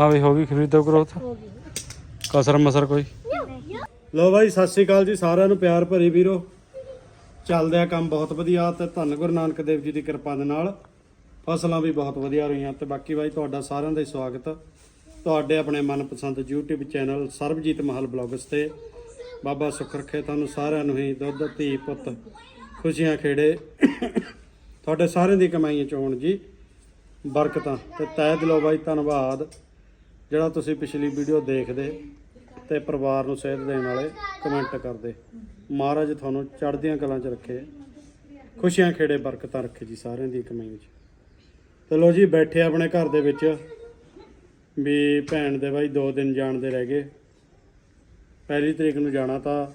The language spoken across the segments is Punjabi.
ਹਾਂ ਵੀ ਹੋ ਗਈ, ਖਰੀਦੋ ਗਰੋਥ ਕਸਰ ਮਸਰ ਕੋਈ। ਲੋ ਬਾਈ, ਸਤਿ ਸ੍ਰੀ ਅਕਾਲ ਜੀ ਸਾਰਿਆਂ ਨੂੰ, ਪਿਆਰ ਭਰੀ ਵੀਰੋ। ਚੱਲਦੇ ਆ ਕੰਮ ਬਹੁਤ ਵਧੀਆ ਤੇ ਧੰਨ ਗੁਰੂ ਨਾਨਕ ਦੇਵ ਜੀ ਦੀ ਕਿਰਪਾ ਦੇ ਨਾਲ। ਫਸਲਾਂ ਵੀ ਬਹੁਤ ਵਧੀਆ ਰਹੀਆਂ ਤੇ ਬਾਕੀ ਬਾਈ, ਤੁਹਾਡਾ ਸਾਰਿਆਂ ਦਾ ਹੀ ਸਵਾਗਤ। ਤੁਹਾਡੇ ਆਪਣੇ ਮਨਪਸੰਦ YouTube ਚੈਨਲ ਸਰਬਜੀਤ ਮਹਲ ਬਲੌਗਸ ਤੇ। ਬਾਬਾ ਸੁੱਖ ਰੱਖੇ ਤੁਹਾਨੂੰ ਸਾਰਿਆਂ ਨੂੰ ਹੀ ਦੁੱਧ, ਧੀ, ਪੁੱਤ ਖੁਸ਼ੀਆਂ ਖੇੜੇ। ਤੁਹਾਡੇ ਸਾਰਿਆਂ ਦੀ ਕਮਾਈਆਂ ਚ ਹੋਣ ਜੀ ਬਰਕਤਾਂ ਤੇ ਤਹਿ ਦਿਲੋਂ ਬਾਈ, ਧੰਨਵਾਦ। ਜਿਹੜਾ ਤੁਸੀਂ ਪਿਛਲੀ ਵੀਡੀਓ ਦੇਖਦੇ ਤੇ ਪਰਿਵਾਰ ਨੂੰ ਸੇਧ ਦੇਣ ਵਾਲੇ ਕਮੈਂਟ ਕਰਦੇ। ਮਹਾਰਾਜ ਤੁਹਾਨੂੰ ਚੜ੍ਹਦੀਆਂ ਕਲਾਂ 'ਚ ਰੱਖੇ। ਖੁਸ਼ੀਆਂ ਖੇੜੇ ਬਰਕਤਾਂ ਰੱਖੇ ਜੀ ਸਾਰਿਆਂ ਦੀ ਕਮਾਈ 'ਚ। ਤੇ ਲੋ ਜੀ, ਬੈਠੇ ਆਪਣੇ ਘਰ ਦੇ ਵਿੱਚ ਵੀ ਭੈਣ ਦੇ ਬਾਈ 2 ਦਿਨ ਜਾਣ ਦੇ ਰਹਿ ਗਏ। ਪਹਿਲੀ ਤਰੀਕ ਨੂੰ ਜਾਣਾ ਤਾਂ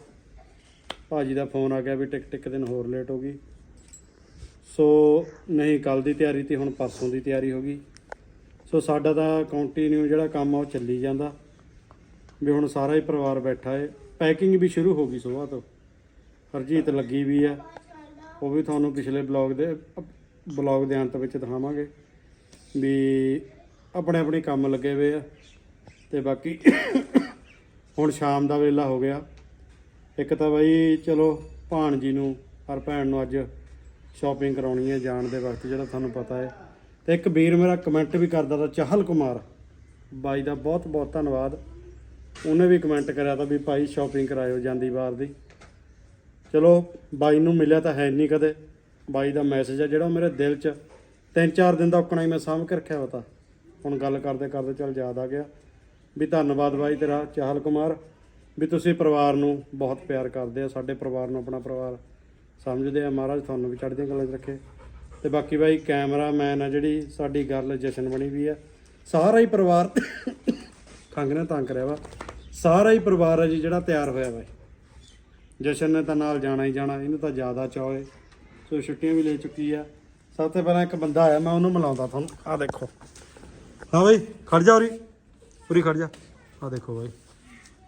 ਭਾਜੀ ਦਾ ਫੋਨ ਆ ਗਿਆ ਵੀ ਟਿਕ ਟਿਕ ਦਿਨ ਹੋਰ ਲੇਟ ਹੋ ਗਈ। ਸੋ ਨਹੀਂ ਕੱਲ ਦੀ ਤਿਆਰੀ ਤੇ ਹੁਣ ਪਰਸੋਂ ਦੀ ਤਿਆਰੀ ਹੋ ਗਈ। ਸੋ ਸਾਡਾ ਤਾਂ ਕੰਟੀਨਿਊ ਜਿਹੜਾ ਕੰਮ ਆ ਉਹ ਚੱਲੀ ਜਾਂਦਾ। ਵੀ ਹੁਣ ਸਾਰਾ ਹੀ ਪਰਿਵਾਰ ਬੈਠਾ ਹੈ ਪੈਕਿੰਗ ਵੀ ਸ਼ੁਰੂ ਹੋ ਗਈ ਸੁਬਾਹ ਤੋਂ। ਹਰਜੀਤ ਲੱਗੀ ਵੀ ਆ। ਉਹ ਵੀ ਤੁਹਾਨੂੰ ਪਿਛਲੇ ਬਲੌਗ ਦੇ ਬਲੌਗ ਦੇ ਅੰਤ ਵਿੱਚ ਦਿਖਾਵਾਂਗੇ। ਵੀ ਆਪਣੇ ਆਪਣੇ ਕੰਮ ਲੱਗੇ ਹੋਏ ਆ। ਤੇ ਬਾਕੀ ਹੁਣ ਸ਼ਾਮ ਦਾ ਵੇਲਾ ਹੋ ਗਿਆ। ਇੱਕ ਤਾਂ ਬਾਈ, ਚਲੋ ਭਾਣਜੀ ਨੂੰ, ਹਰ ਭੈਣ ਨੂੰ ਅੱਜ ਸ਼ਾਪਿੰਗ ਕਰਾਉਣੀ ਹੈ ਜਾਣ ਦੇ ਵਕਤ, ਜਿਹੜਾ ਤੁਹਾਨੂੰ ਪਤਾ ਹੈ ਤੇ ਇੱਕ ਵੀਰ ਮੇਰਾ ਕਮੈਂਟ ਵੀ ਕਰਦਾ ਤਾ, ਚਾਹਲ ਕੁਮਾਰ। ਬਾਈ ਦਾ ਬਹੁਤ ਬਹੁਤ ਧੰਨਵਾਦ। ਉਹਨੇ ਵੀ ਕਮੈਂਟ ਕਰਿਆ ਤਾਂ ਵੀ ਭਾਈ ਸ਼ਾਪਿੰਗ ਕਰਾਇਓ ਜਾਂਦੀ ਵਾਰ ਦੀ। ਚਲੋ, ਬਾਈ ਨੂੰ ਮਿਲਿਆ ਤਾਂ ਹੈ ਨਹੀਂ ਕਦੇ। ਬਾਈ ਦਾ ਮੈਸੇਜ ਆ ਜਿਹੜਾ ਉਹ ਮੇਰੇ ਦਿਲ 'ਚ ਤਿੰਨ ਚਾਰ ਦਿਨ ਦਾ ਔਕਣਾ ਹੀ ਮੈਂ ਸਾਂਭ ਕੇ ਰੱਖਿਆ ਹੋਤਾ ਹੁਣ ਗੱਲ ਕਰਦੇ ਕਰਦੇ ਚੱਲ ਯਾਦ ਆ ਗਿਆ। ਵੀ ਧੰਨਵਾਦ ਬਾਈ ਤੇਰਾ, ਚਾਹਲ ਕੁਮਾਰ। ਵੀ ਤੁਸੀਂ ਪਰਿਵਾਰ ਨੂੰ ਬਹੁਤ ਪਿਆਰ ਕਰਦੇ ਆ, ਸਾਡੇ ਪਰਿਵਾਰ ਨੂੰ ਆਪਣਾ ਪਰਿਵਾਰ ਸਮਝਦੇ ਆ। ਮਹਾਰਾਜ ਤੁਹਾਨੂੰ ਵੀ ਚੜ੍ਹਦੀਆਂ ਗੱਲਾਂ 'ਚ ਰੱਖੇ। ਤੇ ਬਾਕੀ ਬਾਈ ਕੈਮਰਾਮੈਨ ਆ ਜਿਹੜੀ ਸਾਡੀ ਗੱਲ ਜਸ਼ਨ ਬਣੀ ਵੀ ਆ। ਸਾਰਾ ਹੀ ਪਰਿਵਾਰ ਖੰਗ ਨੇ ਤੰਗ ਕਰਿਆ ਵਾ। ਸਾਰਾ ਹੀ ਪਰਿਵਾਰ ਆ ਜੀ ਜਿਹੜਾ ਤਿਆਰ ਹੋਇਆ ਵਾ। ਜਸ਼ਨ ਨੇ ਤਾਂ ਨਾਲ ਜਾਣਾ ਹੀ ਜਾਣਾ ਇਹਨੂੰ ਤਾਂ ਜ਼ਿਆਦਾ ਏ। ਸੋ ਛੁੱਟੀਆਂ ਵੀ ਲੈ ਚੁੱਕੀ ਆ। ਸਭ ਤੋਂ ਪਹਿਲਾਂ ਇੱਕ ਬੰਦਾ ਆਇਆ ਮੈਂ ਉਹਨੂੰ ਮਿਲਾਉਂਦਾ ਤੁਹਾਨੂੰ। ਆਹ ਦੇਖੋ। ਹਾਂ ਬਈ ਖੜ ਜਾ ਉਰੀ। ਉਰੀ ਖੜ ਜਾ। ਆਹ ਦੇਖੋ ਬਾਈ।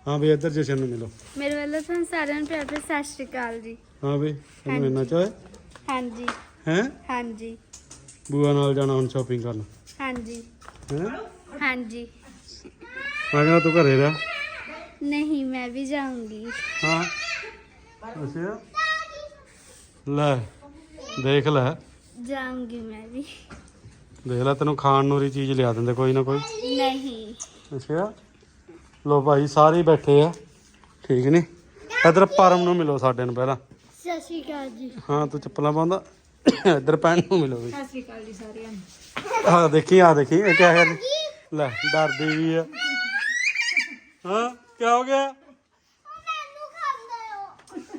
ਹਾਂ ਬਈ ਇੱਧਰ ਜਸ਼ਨ ਨੂੰ ਮਿਲੋ। ਮੇਰੇ ਵੱਲੋਂ ਤੁਹਾਨੂੰ ਸਾਰਿਆਂ ਨੂੰ ਪਿਆਰ ਭਰੀ ਸਤਿ ਸ਼੍ਰੀ ਅਕਾਲ ਜੀ। ਹਾਂ ਬਈ ਤੈਨੂੰ ਇੰਨਾ ਚਾਹ ਹਾਂਜੀ। ਹੈ? ਹਾਂਜੀ। ਬੂਆ ਨਾਲ ਜਾਣਾ ਹੁਣ ਸ਼ਾਪਿੰਗ ਕਰਨ। ਹਾਂਜੀ। ਹੈ? ਹਾਂਜੀ। ਮੈਂ ਕਹਿੰਦਾ ਤੂੰ ਘਰੇ ਰਹਿ। ਨਹੀਂ ਮੈਂ ਵੀ ਜਾਊਂਗੀ। ਹਾਂ। ਅੱਛਾ। ਲੈ ਦੇਖ ਲੈ। ਜਾਊਂਗੀ ਮੈਂ ਵੀ। ਦੇਖ ਲੈ ਤੈਨੂੰ ਖਾਣ ਨੂੰ ਰੀ ਚੀਜ਼ ਲਿਆ ਦਿੰਦੇ ਕੋਈ ਨਾ ਕੋਈ। ਨਹੀਂ। ਅੱਛਾ। ਲੋ ਭਾਈ ਸਾਰੇ ਹੀ ਬੈਠੇ ਆ। ਠੀਕ ਨੀ? ਇਧਰ ਪਰਮ ਨੂੰ ਮਿਲੋ ਸਾਡੇ ਨੂੰ ਪਹਿਲਾਂ। ਸਤਿ ਸ਼੍ਰੀ ਅਕਾਲ ਜੀ। ਹਾਂ ਤੂੰ ਚੱਪਲਾਂ ਪਾਉਂਦਾ? ਇਧਰ ਪੈਣ ਨੂੰ ਮਿਲੋ ਵੀ। ਸਤਿ ਸ਼੍ਰੀ ਅਕਾਲ ਜੀ ਸਾਰਿਆਂ ਨੂੰ। ਆ ਦੇਖੀ ਆ ਦੇਖੀ ਇਹ ਕਿਆ ਕਰ ਲੈ ਡਰਦੀ ਵੀ ਆ। ਹਾਂ ਕੀ ਹੋ ਗਿਆ?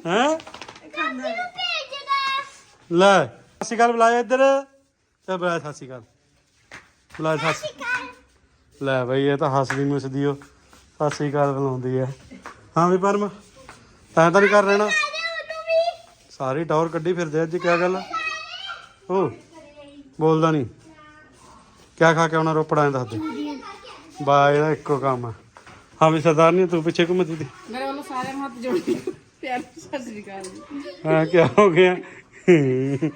ਹੈ? ਲੈ ਸਤਿ ਸ਼੍ਰੀ ਅਕਾਲ ਬੁਲਾਇਆ ਇੱਧਰ। ਤੇ ਬੁਲਾਇਆ ਸਤਿ ਸ਼੍ਰੀ ਅਕਾਲ। ਬੁਲਾਇਆ ਸਤਿ ਸ਼੍ਰੀ ਲੈ ਬਈ ਇਹ ਤਾਂ ਹੱਸਦੀ ਮੁੱਸਦੀ ਓ। ਸਤਿ ਸ਼੍ਰੀ ਅਕਾਲ ਬੁਲਾਉਂਦੀ ਹੈ ਹਾਂ ਵੀ ਪਰਮ ਤੈਂ ਤਾਂ ਨਹੀਂ ਕਰ ਲੈਣਾ ਸਾਰੀ ਟੌਰ ਕੱਢੀ ਫਿਰਦੇ ਅੱਜ ਕਿਆ ਗੱਲ ਓ ਬੋਲਦਾ ਨਹੀਂ ਕਿਆ ਖਾ ਕੇ ਆਉਣਾ ਰੋਪੜਾ ਐਂ ਦੱਸ ਦੇ। ਬਾ ਇਹਦਾ ਇੱਕੋ ਕੰਮ ਆ। ਹਾਂ ਵੀ ਸਰਦਾਰ ਨਹੀਂ ਤੂੰ ਪਿੱਛੇ ਘੁੰਮਦੀ ਦੀ ਮੇਰੇ ਵੱਲੋਂ ਸਾਰਿਆਂ ਨੂੰ ਹੱਥ ਜੋੜ ਕੇ ਪਿਆਰ ਨਾਲ ਸਤਿ ਸ੍ਰੀ ਅਕਾਲ ਜੀ। ਹਾਂ ਕਿਆ ਹੋ ਗਿਆ? ਆਲੂ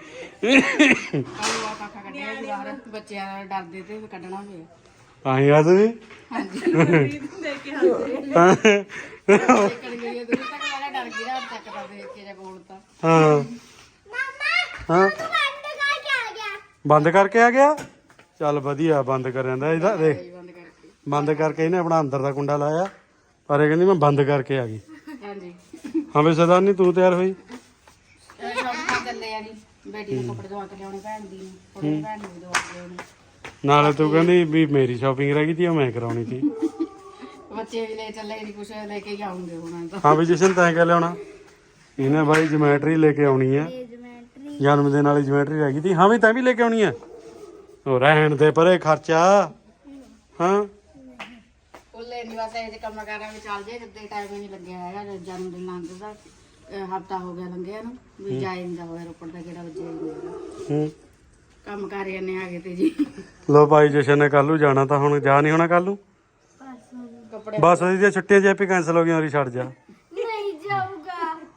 ਆ ਕਾਕਾ ਕੱਢਿਆ ਜੀ ਬਾਹਰ। ਬੱਚਿਆਂ ਨਾਲ ਡਰਦੇ ਤੇ ਕੱਢਣਾ ਪਿਆ ਤੂੰ ਹਾਂਜੀ। ਦੇਖ ਕੇ ਹੱਸਦੇ ਨਿਕਲ ਗਈ ਹੈ ਦੂਰ ਤੱਕ ਵਾਲਾ ਡਰ ਗਿਆ ਤੱਕ ਦਾ ਦੇਖ ਕੇ ਜੇ ਬੋਲਤਾ। ਹਾਂ। ਹਾਂ। ਬੰਦ ਕਰਕੇ ਆ ਗਿਆ? ਚੱਲ ਵਧੀਆ ਬੰਦ ਕਰ ਜਾਂਦਾ ਇਹਦਾ ਦੇਖ। ਬੰਦ ਕਰਕੇ ਬੰਦ ਕਰਕੇ ਇਹਨੇ ਆਪਣਾ ਅੰਦਰ ਦਾ ਕੁੰਡਾ ਲਾਇਆ। ਪਰ ਇਹ ਕਹਿੰਦੀ ਮੈਂ ਬੰਦ ਕਰਕੇ ਆ ਗਈ। ਹਾਂਜੀ। ਹਾਂ ਵੀ ਸਰਦਾਰ ਨਹੀਂ ਤੂੰ ਤਿਆਰ ਹੋਈ? ਇਹ ਸ਼ੌਪ ਤੇ ਚੱਲੇ ਆ ਜੀ। ਬੇਟੀ ਨੂੰ ਕੱਪੜੇ ਦਵਾ ਕੇ ਲਿਆਉਣੇ ਭੈਣ ਦੀ। ਨੂੰ ਥੋੜੇ ਭੈਣ ਨੂੰ ਵੀ ਦਵਾ ਕੇ ਲਿਆਉਣੇ। ਨਾਲੇ ਤੂੰ ਕਹਿੰਦੀ ਵੀ ਮੇਰੀ ਸ਼ਾਪਿੰਗ ਰਹਿ ਗਈ ਤੀ ਉਹ ਮੈਂ ਕਰਾਉਣੀ ਸੀ। ਬੱਚੇ ਵੀ ਲੈ ਚੱਲੇ ਨਹੀਂ ਕੁਛ ਲੈ ਕੇ ਹੀ ਆਉਂਗੇ ਹੁਣ ਤਾਂ। ਹਾਂ ਵੀ ਜਸ਼ਨ ਤੈਂ ਕਿਆ ਲਿਆਉਣਾ? ਇਹਨੇ ਬਾਈ ਜਿਮੈਟਰੀ ਲੈ ਕੇ ਆਉਣੀ ਆ। ਜਨਮ ਦਿਨ ਵਾਲੀ ਜਿਮੈਟਰੀ ਰਹਿ ਗਈ। ਤੀ ਹਾਂ ਵੀ ਤੈਂ ਵੀ ਲੈ ਕੇ ਆਉਣੀ ਆ? ਉਹ ਰਹਿਣ ਦੇ ਪਰੇ ਖਰਚਾ। ਹਾਂ। ਉਹਲੇ ਨਹੀਂ ਬਸ ਇਹ ਕੰਮ ਕਰਾਂ ਵੀ ਚੱਲ ਜੇ ਜਿੱਦੇ ਟਾਈਮ ਹੀ ਨਹੀਂ ਲੱਗਿਆ ਹੈਗਾ ਜਨਮ ਦਿਨ ਲੰਘਦਾ ਹਫਤਾ ਹੋ ਗਿਆ ਲੰਘਿਆ ਨੂੰ ਵੀ ਜਾਏ ਨਹੀਂ ਦਾ ਹੋਇਆ ਰੋਪੜ ਦਾ ਕਿਹੜਾ ਵੱਜਿਆ ਹੀ ਨਹੀਂ ਹੈਗਾ। ਹੂੰ। ਕੰਮ ਕਰ ਜਾਂਦੇ ਆ ਗਏ ਤੇ ਜੀ। ਲੋ ਭਾਈ ਜਸ਼ਨ ਨੇ ਕੱਲੂ ਜਾਣਾ ਤਾਂ ਹੁਣ ਜਾ ਨਹੀਂ ਹੋਣਾ ਕੱਲੂ? ਕੱਪੜੇ ਬਸ ਉਹਦੀ ਦੀਆਂ ਛੁੱਟੀਆਂ ਜੈਪੀ ਕੈਨਸਲ ਹੋ ਗਈਆਂ ਔਰੀ ਛੱਡ ਜਾ।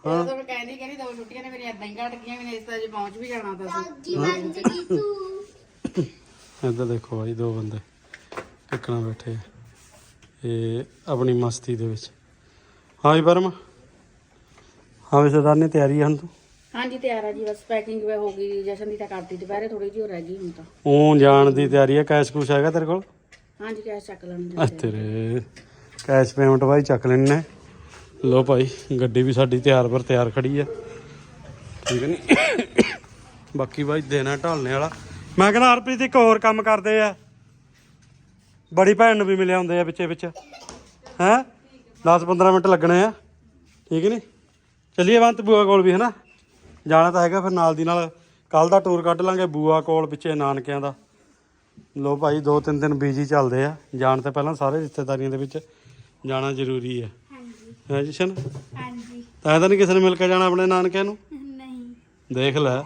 ਜਾਊਗਾ ਜਦੋਂ ਤੁਹਾਨੂੰ ਕਹਿੰਦੀ ਕਹਿੰਦੀ ਦੋ ਛੁੱਟੀਆਂ ਨੇ ਮੇਰੀ ਏਦਾਂ ਹੀ ਘਟ ਗਈਆਂ ਮੈਨੇ ਇਸ ਤਰ੍ਹਾਂ ਜੇ ਪਹੁੰਚ ਵੀ ਜਾਣਾ ਤਾਂ ਸੀ ਇੱਧਰ ਦੇਖੋ ਭਾਈ ਦੋ ਬੰਦੇ ਟਿਕਣਾ ਬੈਠੇ ਆ। ਤੇ ਆਪਣੀ ਮਸਤੀ ਦੇ ਵਿੱਚ। ਹਾਂ ਵੀ ਪਰਮ ਹਾਂ ਵੀ ਸਰਦਾਰ ਨੇ ਤਿਆਰੀ ਆ ਹੁਣ ਤੂੰ? ਹਾਂਜੀ ਤਿਆਰ ਆ ਜੀ ਬਸ ਪੈਕਿੰਗ ਵੇ ਹੋ ਗਈ ਜਸ਼ਨ ਦੀ ਤਾਂ ਕਰਤੀ ਦੁਪਹਿਰੇ ਥੋੜੀ ਜਿਹੀ ਹੋ ਰਹਿ ਗਈ ਹੁਣ ਤਾਂ। ਉਹ ਜਾਣ ਦੀ ਤਿਆਰੀ ਆ ਕੈਸ਼ ਕੁਛ ਹੈਗਾ ਤੇਰੇ ਕੋਲ? ਹਾਂਜੀ ਕੈਸ਼ ਚੱਕ ਲੈਣ ਆ। ਤੇਰੇ ਕੈਸ਼ ਪੇਮੈਂਟ ਭਾਈ ਚੱਕ ਲੈਣੇ ਨੇ ਲੋ ਭਾਈ, ਗੱਡੀ ਵੀ ਸਾਡੀ ਤਿਆਰ ਪਰ ਤਿਆਰ ਖੜੀ ਆ। ਠੀਕ ਨਹੀਂ ਬਾਕੀ ਭਾਈ, ਦੇਣਾ ਢਾਲਣੇ ਵਾਲਾ। ਮੈਂ ਕਹਿੰਦਾ ਹਰਪ੍ਰੀਤ ਇੱਕ ਹੋਰ ਕੰਮ ਕਰਦੇ ਆ। ਬੜੀ ਭੈਣ ਨੂੰ ਵੀ ਮਿਲਿਆ ਹੁੰਦੇ ਆ ਵਿੱਚੇ ਵਿੱਚ ਹੈ? 10 15 ਮਿੰਟ ਲੱਗਣੇ ਆ। ਠੀਕ ਨਹੀਂ ਚੱਲੀਏ ਬੰਤ ਬੂਆ ਕੋਲ ਵੀ, ਹਨਾ? ਜਾਣਾ ਤਾਂ ਹੈਗਾ ਫਿਰ ਨਾਲ ਦੀ ਨਾਲ। ਕੱਲ ਦਾ ਟੂਰ ਕੱਢ ਲਾਂਗੇ ਬੂਆ ਕੋਲ ਵਿੱਚੇ ਨਾਨਕਿਆਂ ਦਾ। ਲੋ ਭਾਈ, ਦੋ ਤਿੰਨ ਦਿਨ ਬੀਜੀ ਚੱਲਦੇ ਆ। ਜਾਣ ਤੋਂ ਪਹਿਲਾਂ ਸਾਰੇ ਰਿਸ਼ਤੇਦਾਰੀਆਂ ਦੇ ਵਿੱਚ ਜਾਣਾ ਜ਼ਰੂਰੀ ਹੈ ਹੈ ਜਸ਼ਨ? ਹਾਂਜੀ। ਤਾਂ ਤਾਂ ਨਹੀਂ ਕਿਸੇ ਨੂੰ ਮਿਲ ਕੇ ਜਾਣਾ ਆਪਣੇ ਨਾਨਕਿਆਂ ਨੂੰ? ਨਹੀਂ। ਦੇਖ ਲੈ।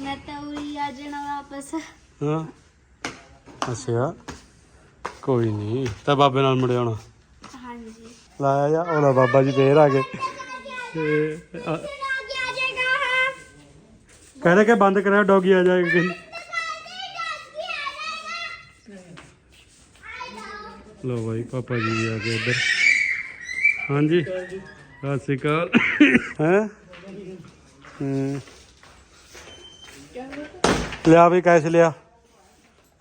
ਮੈਂ ਤਾਂ ਉਰੀ ਆ ਜਾਣਾ ਵਾਪਸ। ਹਾਂ। ਅੱਛਾ। ਕੋਈ ਨਹੀਂ। ਤਾਂ ਬਾਬੇ ਨਾਲ ਮੁੜ ਆਉਣਾ। ਹਾਂਜੀ। ਲਾਇਆ ਜਾ। ਉਹਦਾ ਬਾਬਾ ਜੀ ਫੇਰ ਆ ਗਏ। ਤੇ ਆ- ਆ ਜਾਏਗਾ ਕਹਿੰਦੇ ਕਿ ਬੰਦ ਕਰਿਆ ਡੌਗੀ ਆ ਜਾਏਗਾ ਕਿ ਲੋ ਭਾਈ ਪਾਪਾ ਜੀ ਵੀ ਆ ਗਏ ਇੱਧਰ। ਹਾਂਜੀ। ਸਤਿ ਸ਼੍ਰੀ ਅਕਾਲ। ਹੈ? ਲਿਆ ਵੀ ਕੈਸ਼ ਲਿਆ।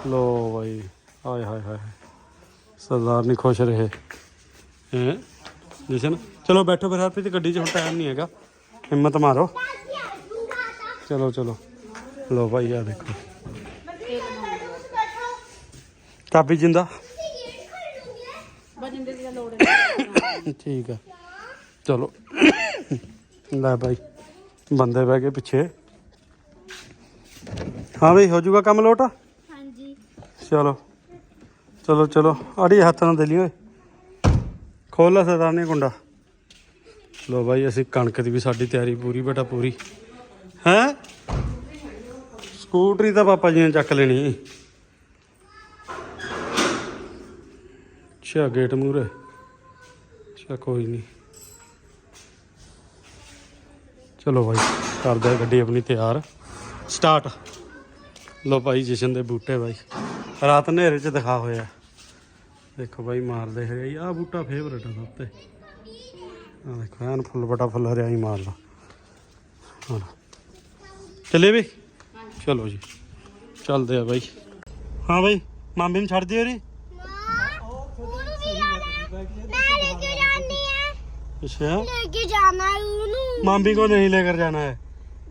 ਲੋ ਭਾਈ ਹਾਏ ਹਾਏ ਹਾਏ। ਸਰਦਾਰ ਨਹੀਂ ਖੁਸ਼ ਰਹੇ। ਹੈ? ਜਸ਼ਨ, ਚਲੋ ਬੈਠੋ ਫਿਰ ਹਰਪ੍ਰੀਤ, ਗੱਡੀ 'ਚ ਹੁਣ ਟਾਈਮ ਨਹੀਂ ਹੈਗਾ। ਹਿੰਮਤ ਮਾਰੋ। ਚਲੋ ਚਲੋ। ਲੋ ਭਾਈ ਆ ਦੇਖੋ। ਕਾਬੀ ਜਿੰਦਾ। ਬਜਿੰਦੇ ਦੀ ਲੋੜ ਹੈ। ਠੀਕ ਆ। ਚਲੋ। ਲੈ ਭਾਈ ਬੰਦੇ ਬਹਿ ਗਏ ਪਿੱਛੇ। ਹਾਂ ਬਈ ਹੋ ਜਾਊਗਾ ਕੰਮ ਲੋਟ? ਹਾਂਜੀ। ਚਲੋ। ਚਲੋ ਚਲੋ। ਆੜੀ ਹੱਥ ਨਾਲ ਦੇ ਲਈ ਓਏ। ਖੋਲ ਲੈ ਸਰਦਾਰਨੀ ਗੁੰਡਾ। ਲੋ ਭਾਈ ਅਸੀਂ ਕਣਕ ਦੀ ਵੀ ਸਾਡੀ ਤਿਆਰੀ ਪੂਰੀ ਬੇਟਾ ਪੂਰੀ। ਹੈ? ਸਕੂਟਰੀ ਤਾਂ ਪਾਪਾ ਜੀ ਨੇ ਚੱਕ ਲੈਣੀ। ਅੱਛਾ ਗੇਟ ਮੂਰੇ ਅੱਛਾ ਕੋਈ ਨਹੀਂ। ਚਲੋ ਭਾਈ ਕਰਦੇ ਗੱਡੀ ਆਪਣੀ ਤਿਆਰ। ਸਟਾਰਟ ਲੋ ਭਾਈ ਜਸ਼ਨ ਦੇ ਬੂਟੇ ਭਾਈ। ਰਾਤ ਹਨੇਰੇ 'ਚ ਦਿਖਾ ਹੋਇਆ। ਦੇਖੋ ਭਾਈ ਮਾਰਦੇ ਹੈਗੇ ਆ ਬੂਟਾ ਫੇਵਰਟ ਆ ਸਭ ਤੇ। ਆ ਦੇਖੋ ਐਨ ਫੁੱਲ ਬਟਾ ਫੁੱਲ ਹਰਿਆ ਹੀ ਮਾਰਦਾ ਹਾਂ ਚੱਲੇ ਵੀ? ਚਲੋ ਜੀ। ਚੱਲਦੇ ਆ ਭਾਈ। ਹਾਂ ਭਾਈ ਮਾਮੀ ਨੂੰ ਛੱਡ ਦਿਓ ਰੀ अच्छा लेके जाना है उन्हें मामी को नहीं लेकर जाना है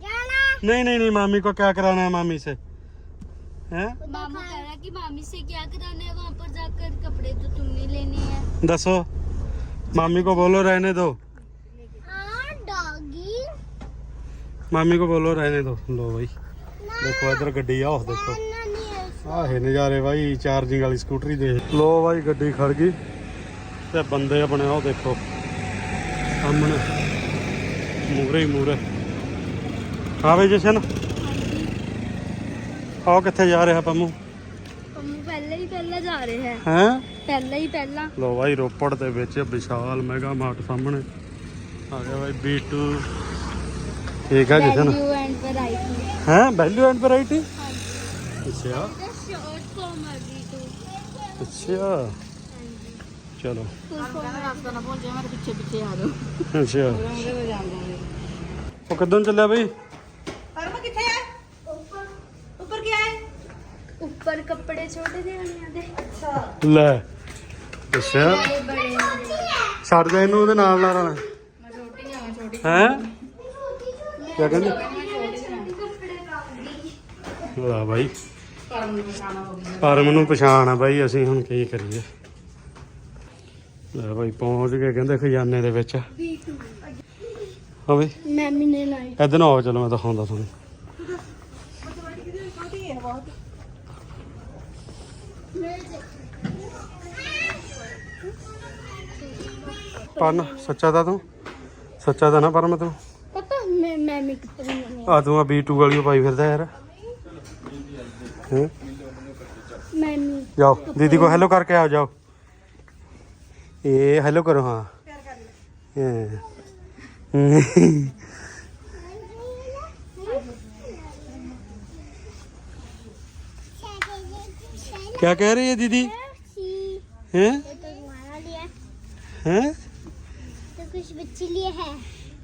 जाना नहीं नहीं नहीं मामी को क्या कराना है मामी से हैं मामा कह रहा कि मामी से क्या कराना है वहाँ पर जाकर कपड़े तो तुमने लेने हैं दसो मामी को बोलो रहने दो हाँ डॉगी मामी को बोलो रहने दो लो भाई देखो इधर ਗੱਡੀ ਆ ਉਹ ਦੇਖੋ ਆਹੇ ਨਜ਼ਾਰੇ ਭਾਈ ਚਾਰਜਿੰਗ ਵਾਲੀ ਸਕੂਟਰੀ ਦੇ ਲੋ ਭਾਈ ਗੱਡੀ ਖੜ ਗਈ ਤੇ ਬੰਦੇ ਆਪਣੇ ਉਹ ਦੇਖੋ ਸਾਹਮਣੇ। ਮੂਰੇ ਹੀ ਮੂਰੇ ਆਵੇ ਜਸ਼ਨ। ਆਓ ਕਿੱਥੇ ਜਾ ਰਿਹਾ ਪੰਮੂ? ਪੰਮੂ ਪਹਿਲਾਂ ਹੀ ਪਹਿਲਾਂ ਜਾ ਰਿਹਾ। ਹੈ? ਹੈ ਪਹਿਲਾਂ ਹੀ ਪਹਿਲਾਂ। ਲੋ ਭਾਈ ਰੋਪੜ ਦੇ ਵਿੱਚ ਵਿਸ਼ਾਲ ਮੈਗਾ ਮਾਰਟ ਸਾਹਮਣੇ। ਆ ਗਿਆ ਭਾਈ B2 ਠੀਕ ਆ ਜਸ਼ਨ। ਵੈਲਿਊ ਐਂਡ ਵੈਰਾਈਟੀ ਹੈ ਵੈਲਿਊ ਐਂਡ ਵੈਰਾਈਟੀ ਅੱਛਾ। ਸ਼ਾਰਟ ਫਾਰਮ ਹੈ B2 ਅੱਛਾ। ਚਲੋ। ਅੱਛਾ। ਉਹ ਕਦੋਂ ਚੱਲਿਆ ਬਈ? ਪਰਮ ਕਿੱਥੇ ਆ ਉੱਪਰ। ਉੱਪਰ ਕੀ ਹੈ ਉੱਪਰ ਕੱਪੜੇ ਛੋਟੇ ਜਿਹੇ ਹੁੰਦੇ ਦੇ ਲੈ। ਦੱਸਿਆ। ਛੱਡ ਦੇ ਇਹਨੂੰ ਉਹਦੇ ਨਾਲ ਲਾ ਮੈਂ ਛੋਟੀ ਆ ਛੋਟੀ। ਹੈ? ਕੀ ਕਹਿੰਦੇ? ਪਰਮ ਨੂੰ ਪਛਾਣ ਆ ਬਾਈ ਅਸੀਂ ਹੁਣ ਕੀ ਕਰੀਏ? ਲੈ ਭਾਈ ਪਹੁੰਚ ਗਏ ਕਹਿੰਦੇ ਖਜ਼ਾਨੇ ਦੇ ਵਿੱਚ। ਹਾਂ ਬਈ। ਮੈਮੀ ਨੇ ਲਾਈ ਇਧਰ ਆਓ ਚਲੋ ਮੈਂ ਦਿਖਾਉਂਦਾ ਤੁਹਾਨੂੰ। ਪਰ ਸੱਚਾ ਦਾ ਤੂੰ? ਸੱਚਾ ਦਾ ਨਾ ਪਰ ਮੈਂ ਤੂੰ? ਪਤਾ ਮੈਂ ਮੈਮੀ ਕਿੱਥੇ ਨਹੀਂ ਆ ਤੂੰ ਆ B2 ਵਾਲੀ ਉਹ ਪਾਈ ਫਿਰਦਾ ਯਾਰ। ਹੈ? ਮੈਮੀ। ਜਾਓ ਦੀਦੀ ਕੋ ਹੈਲੋ ਕਰਕੇ ਆ ਜਾਓ। ये हेलो करो हाँ। क्या कह रही है दीदी? हैं? हैं तो कुछ बच्चे लिए है?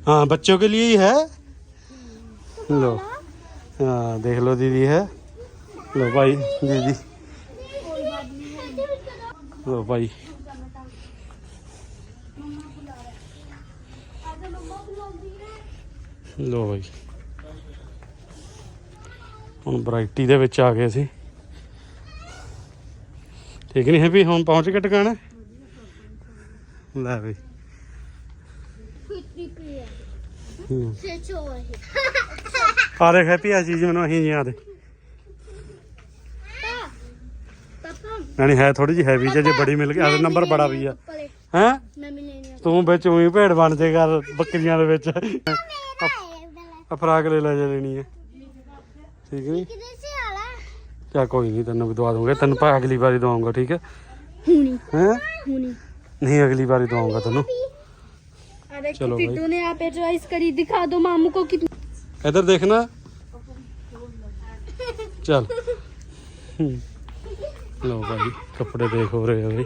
हाँ बच्चों के लिए ही है। लो। हाँ देख लो दीदी है। लो भाई, दीदी। लो भाई। ਲੋ ਬਾਈ। ਹੁਣ ਵੈਰਾਈਟੀ ਦੇ ਵਿੱਚ ਆ ਗਏ ਅਸੀਂ। ਠੀਕ ਨਹੀਂ ਹੈ ਵੀ ਹੁਣ ਪਹੁੰਚ ਕੇ ਟਿਕਾਣਾ? ਲੈ ਬਈ। ਆ ਦੇਖ ਆ ਚੀਜ਼ ਮੈਨੂੰ ਅਹੀਂ ਯਾਦ ਨਹੀਂ ਹੈ ਥੋੜੀ ਜਿਹੀ ਹੈਵੀ ਜੇ ਬੜੀ ਮਿਲ ਗਈ ਨੰਬਰ ਬੜਾ ਵੀ ਆ। ਹੈ? ਤੂੰ ਵਿੱਚ ਉਹੀ ਭੇਡ ਬਣ ਜੇ ਕਰ ਬੱਕਰੀਆਂ ਦੇ ਵਿੱਚ। अपराग ले ले लेनी है। ठीक है? क्या कोई नहीं तेन भी दवा दूँगा। तेन पर अगली बारी दवाऊँगा ठीक है? हैं? नहीं अगली बारी दवाऊँगा तेन। चलो भाई। ने आप एडवाइस करी दिखा दो मामू को कितनी इधर देखना। चल। हम्म। लो भाई कपड़े देख हो रहे हैं भाई।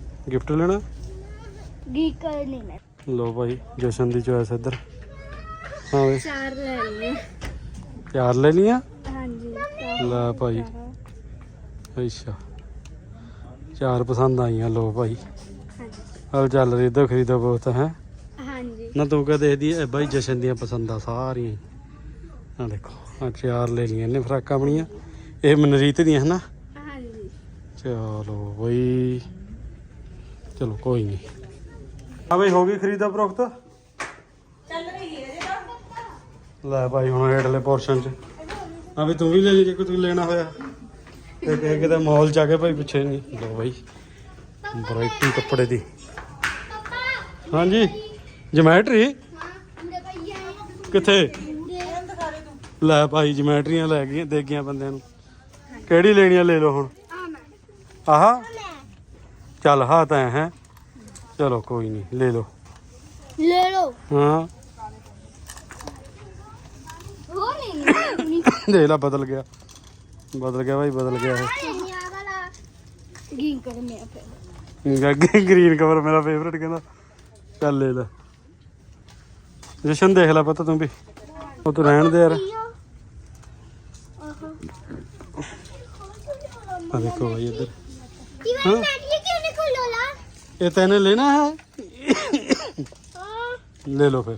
ਗਿਫਟ ਲੈਣਾ? ਗੀ ਕਰ ਨਹੀਂ ਮੈਂ। ਲੋ ਭਾਈ ਜਸ਼ਨ ਦੀ ਚੋਇਸ ਇੱਧਰ। ਹਾਂ ਵੇ ਚਾਰ ਲੈ ਲਈ ਚਾਰ ਲੈ ਲਈਆਂ ਹਾਂਜੀ ਲੈ ਭਾਈ। ਅੱਛਾ। ਚਾਰ ਪਸੰਦ ਆਈਆਂ ਲੋ ਭਾਈ। ਹਾਂ ਚੱਲ ਰਹੀ ਤਾਂ ਖਰੀਦਾ ਬਹੁਤ ਹੈ। ਹਾਂਜੀ। ਨਾ ਤੂੰ ਕਹ ਦੇਖਦੀ ਐ ਭਾਈ ਜਸ਼ਨ ਦੀਆਂ ਪਸੰਦਾਂ ਸਾਰੀਆਂ ਆ ਦੇਖੋ ਆ ਚਾਰ ਲੈ ਲਈਆਂ ਨੇ ਫਰਾਕਾਂ ਬਣੀਆਂ। ਇਹ ਮਨਰੀਤ ਦੀਆਂ ਹਨਾ? ਹਾਂਜੀ। ਚਲੋ ਭਾਈ ਚਲੋ ਕੋਈ ਨਹੀਂ ਆ ਬਈ ਹੋ ਗਈ ਖਰੀਦਾ ਪ੍ਰੋਖਤ ਚੱਲ ਰਹੀ ਹੈ ਜੇ ਲੈ ਭਾਈ ਹੁਣ ਹੇਠਲੇ ਪੋਰਸ਼ਨ ਚ। ਆ ਵੀ ਤੂੰ ਵੀ ਲੈ ਜੇ ਜੇ ਕੋਈ ਲੈਣਾ ਹੋਇਆ। ਤੇ ਕਿ ਕਿਤੇ ਮਾਲ ਚ ਆ ਕੇ ਭਾਈ ਪਿੱਛੇ ਨਹੀਂ ਲੋ ਭਾਈ ਵੈਰਾਈਟੀ ਕੱਪੜੇ ਦੀ। ਹਾਂਜੀ ਜਮੈਟਰੀ ਕਿੱਥੇ? ਲੈ ਭਾਈ ਜਮੈਟਰੀਆਂ ਲੈ ਗਈਆਂ ਦੇ ਗਈਆਂ ਬੰਦਿਆਂ ਨੂੰ। ਕਿਹੜੀ ਲੈਣੀਆਂ ਲੈ ਲਓ ਹੁਣ? ਆਹ। ਚੱਲ ਹੱਥ ਐ ਹੈ। ਚਲੋ ਕੋਈ ਨਹੀਂ ਲੈ ਲਓ। ਲੈ ਲਓ। ਹਾਂ। ਹੋਰ ਨਹੀਂ ਦੇ ਲਾ ਬਦਲ ਗਿਆ। ਬਦਲ ਗਿਆ ਭਾਈ ਬਦਲ ਗਿਆ ਇਹ। ਆ ਵਾਲਾ। ਗੀਨ ਕਰ ਗ੍ਰੀਨ ਕਵਰ ਮੇਰਾ ਫੇਵਰਟ ਕਹਿੰਦਾ। ਚੱਲ ਲੈ ਲੈ। ਜਸ਼ਨ ਦੇਖ ਲੈ ਪਤਾ ਤੂੰ ਵੀ। ਉਹ ਤੂੰ ਰਹਿਣ ਦੇ ਯਾਰ। ਆ ਦੇਖੋ ਭਾਈ ਇੱਧਰ। ਹਾਂ। ये क्यों नहीं खोलो ला ਇਹ ਤੈਨੇ ਲੈਣਾ ਹੈ हाँ, ਲੈ ਲਓ ਫਿਰ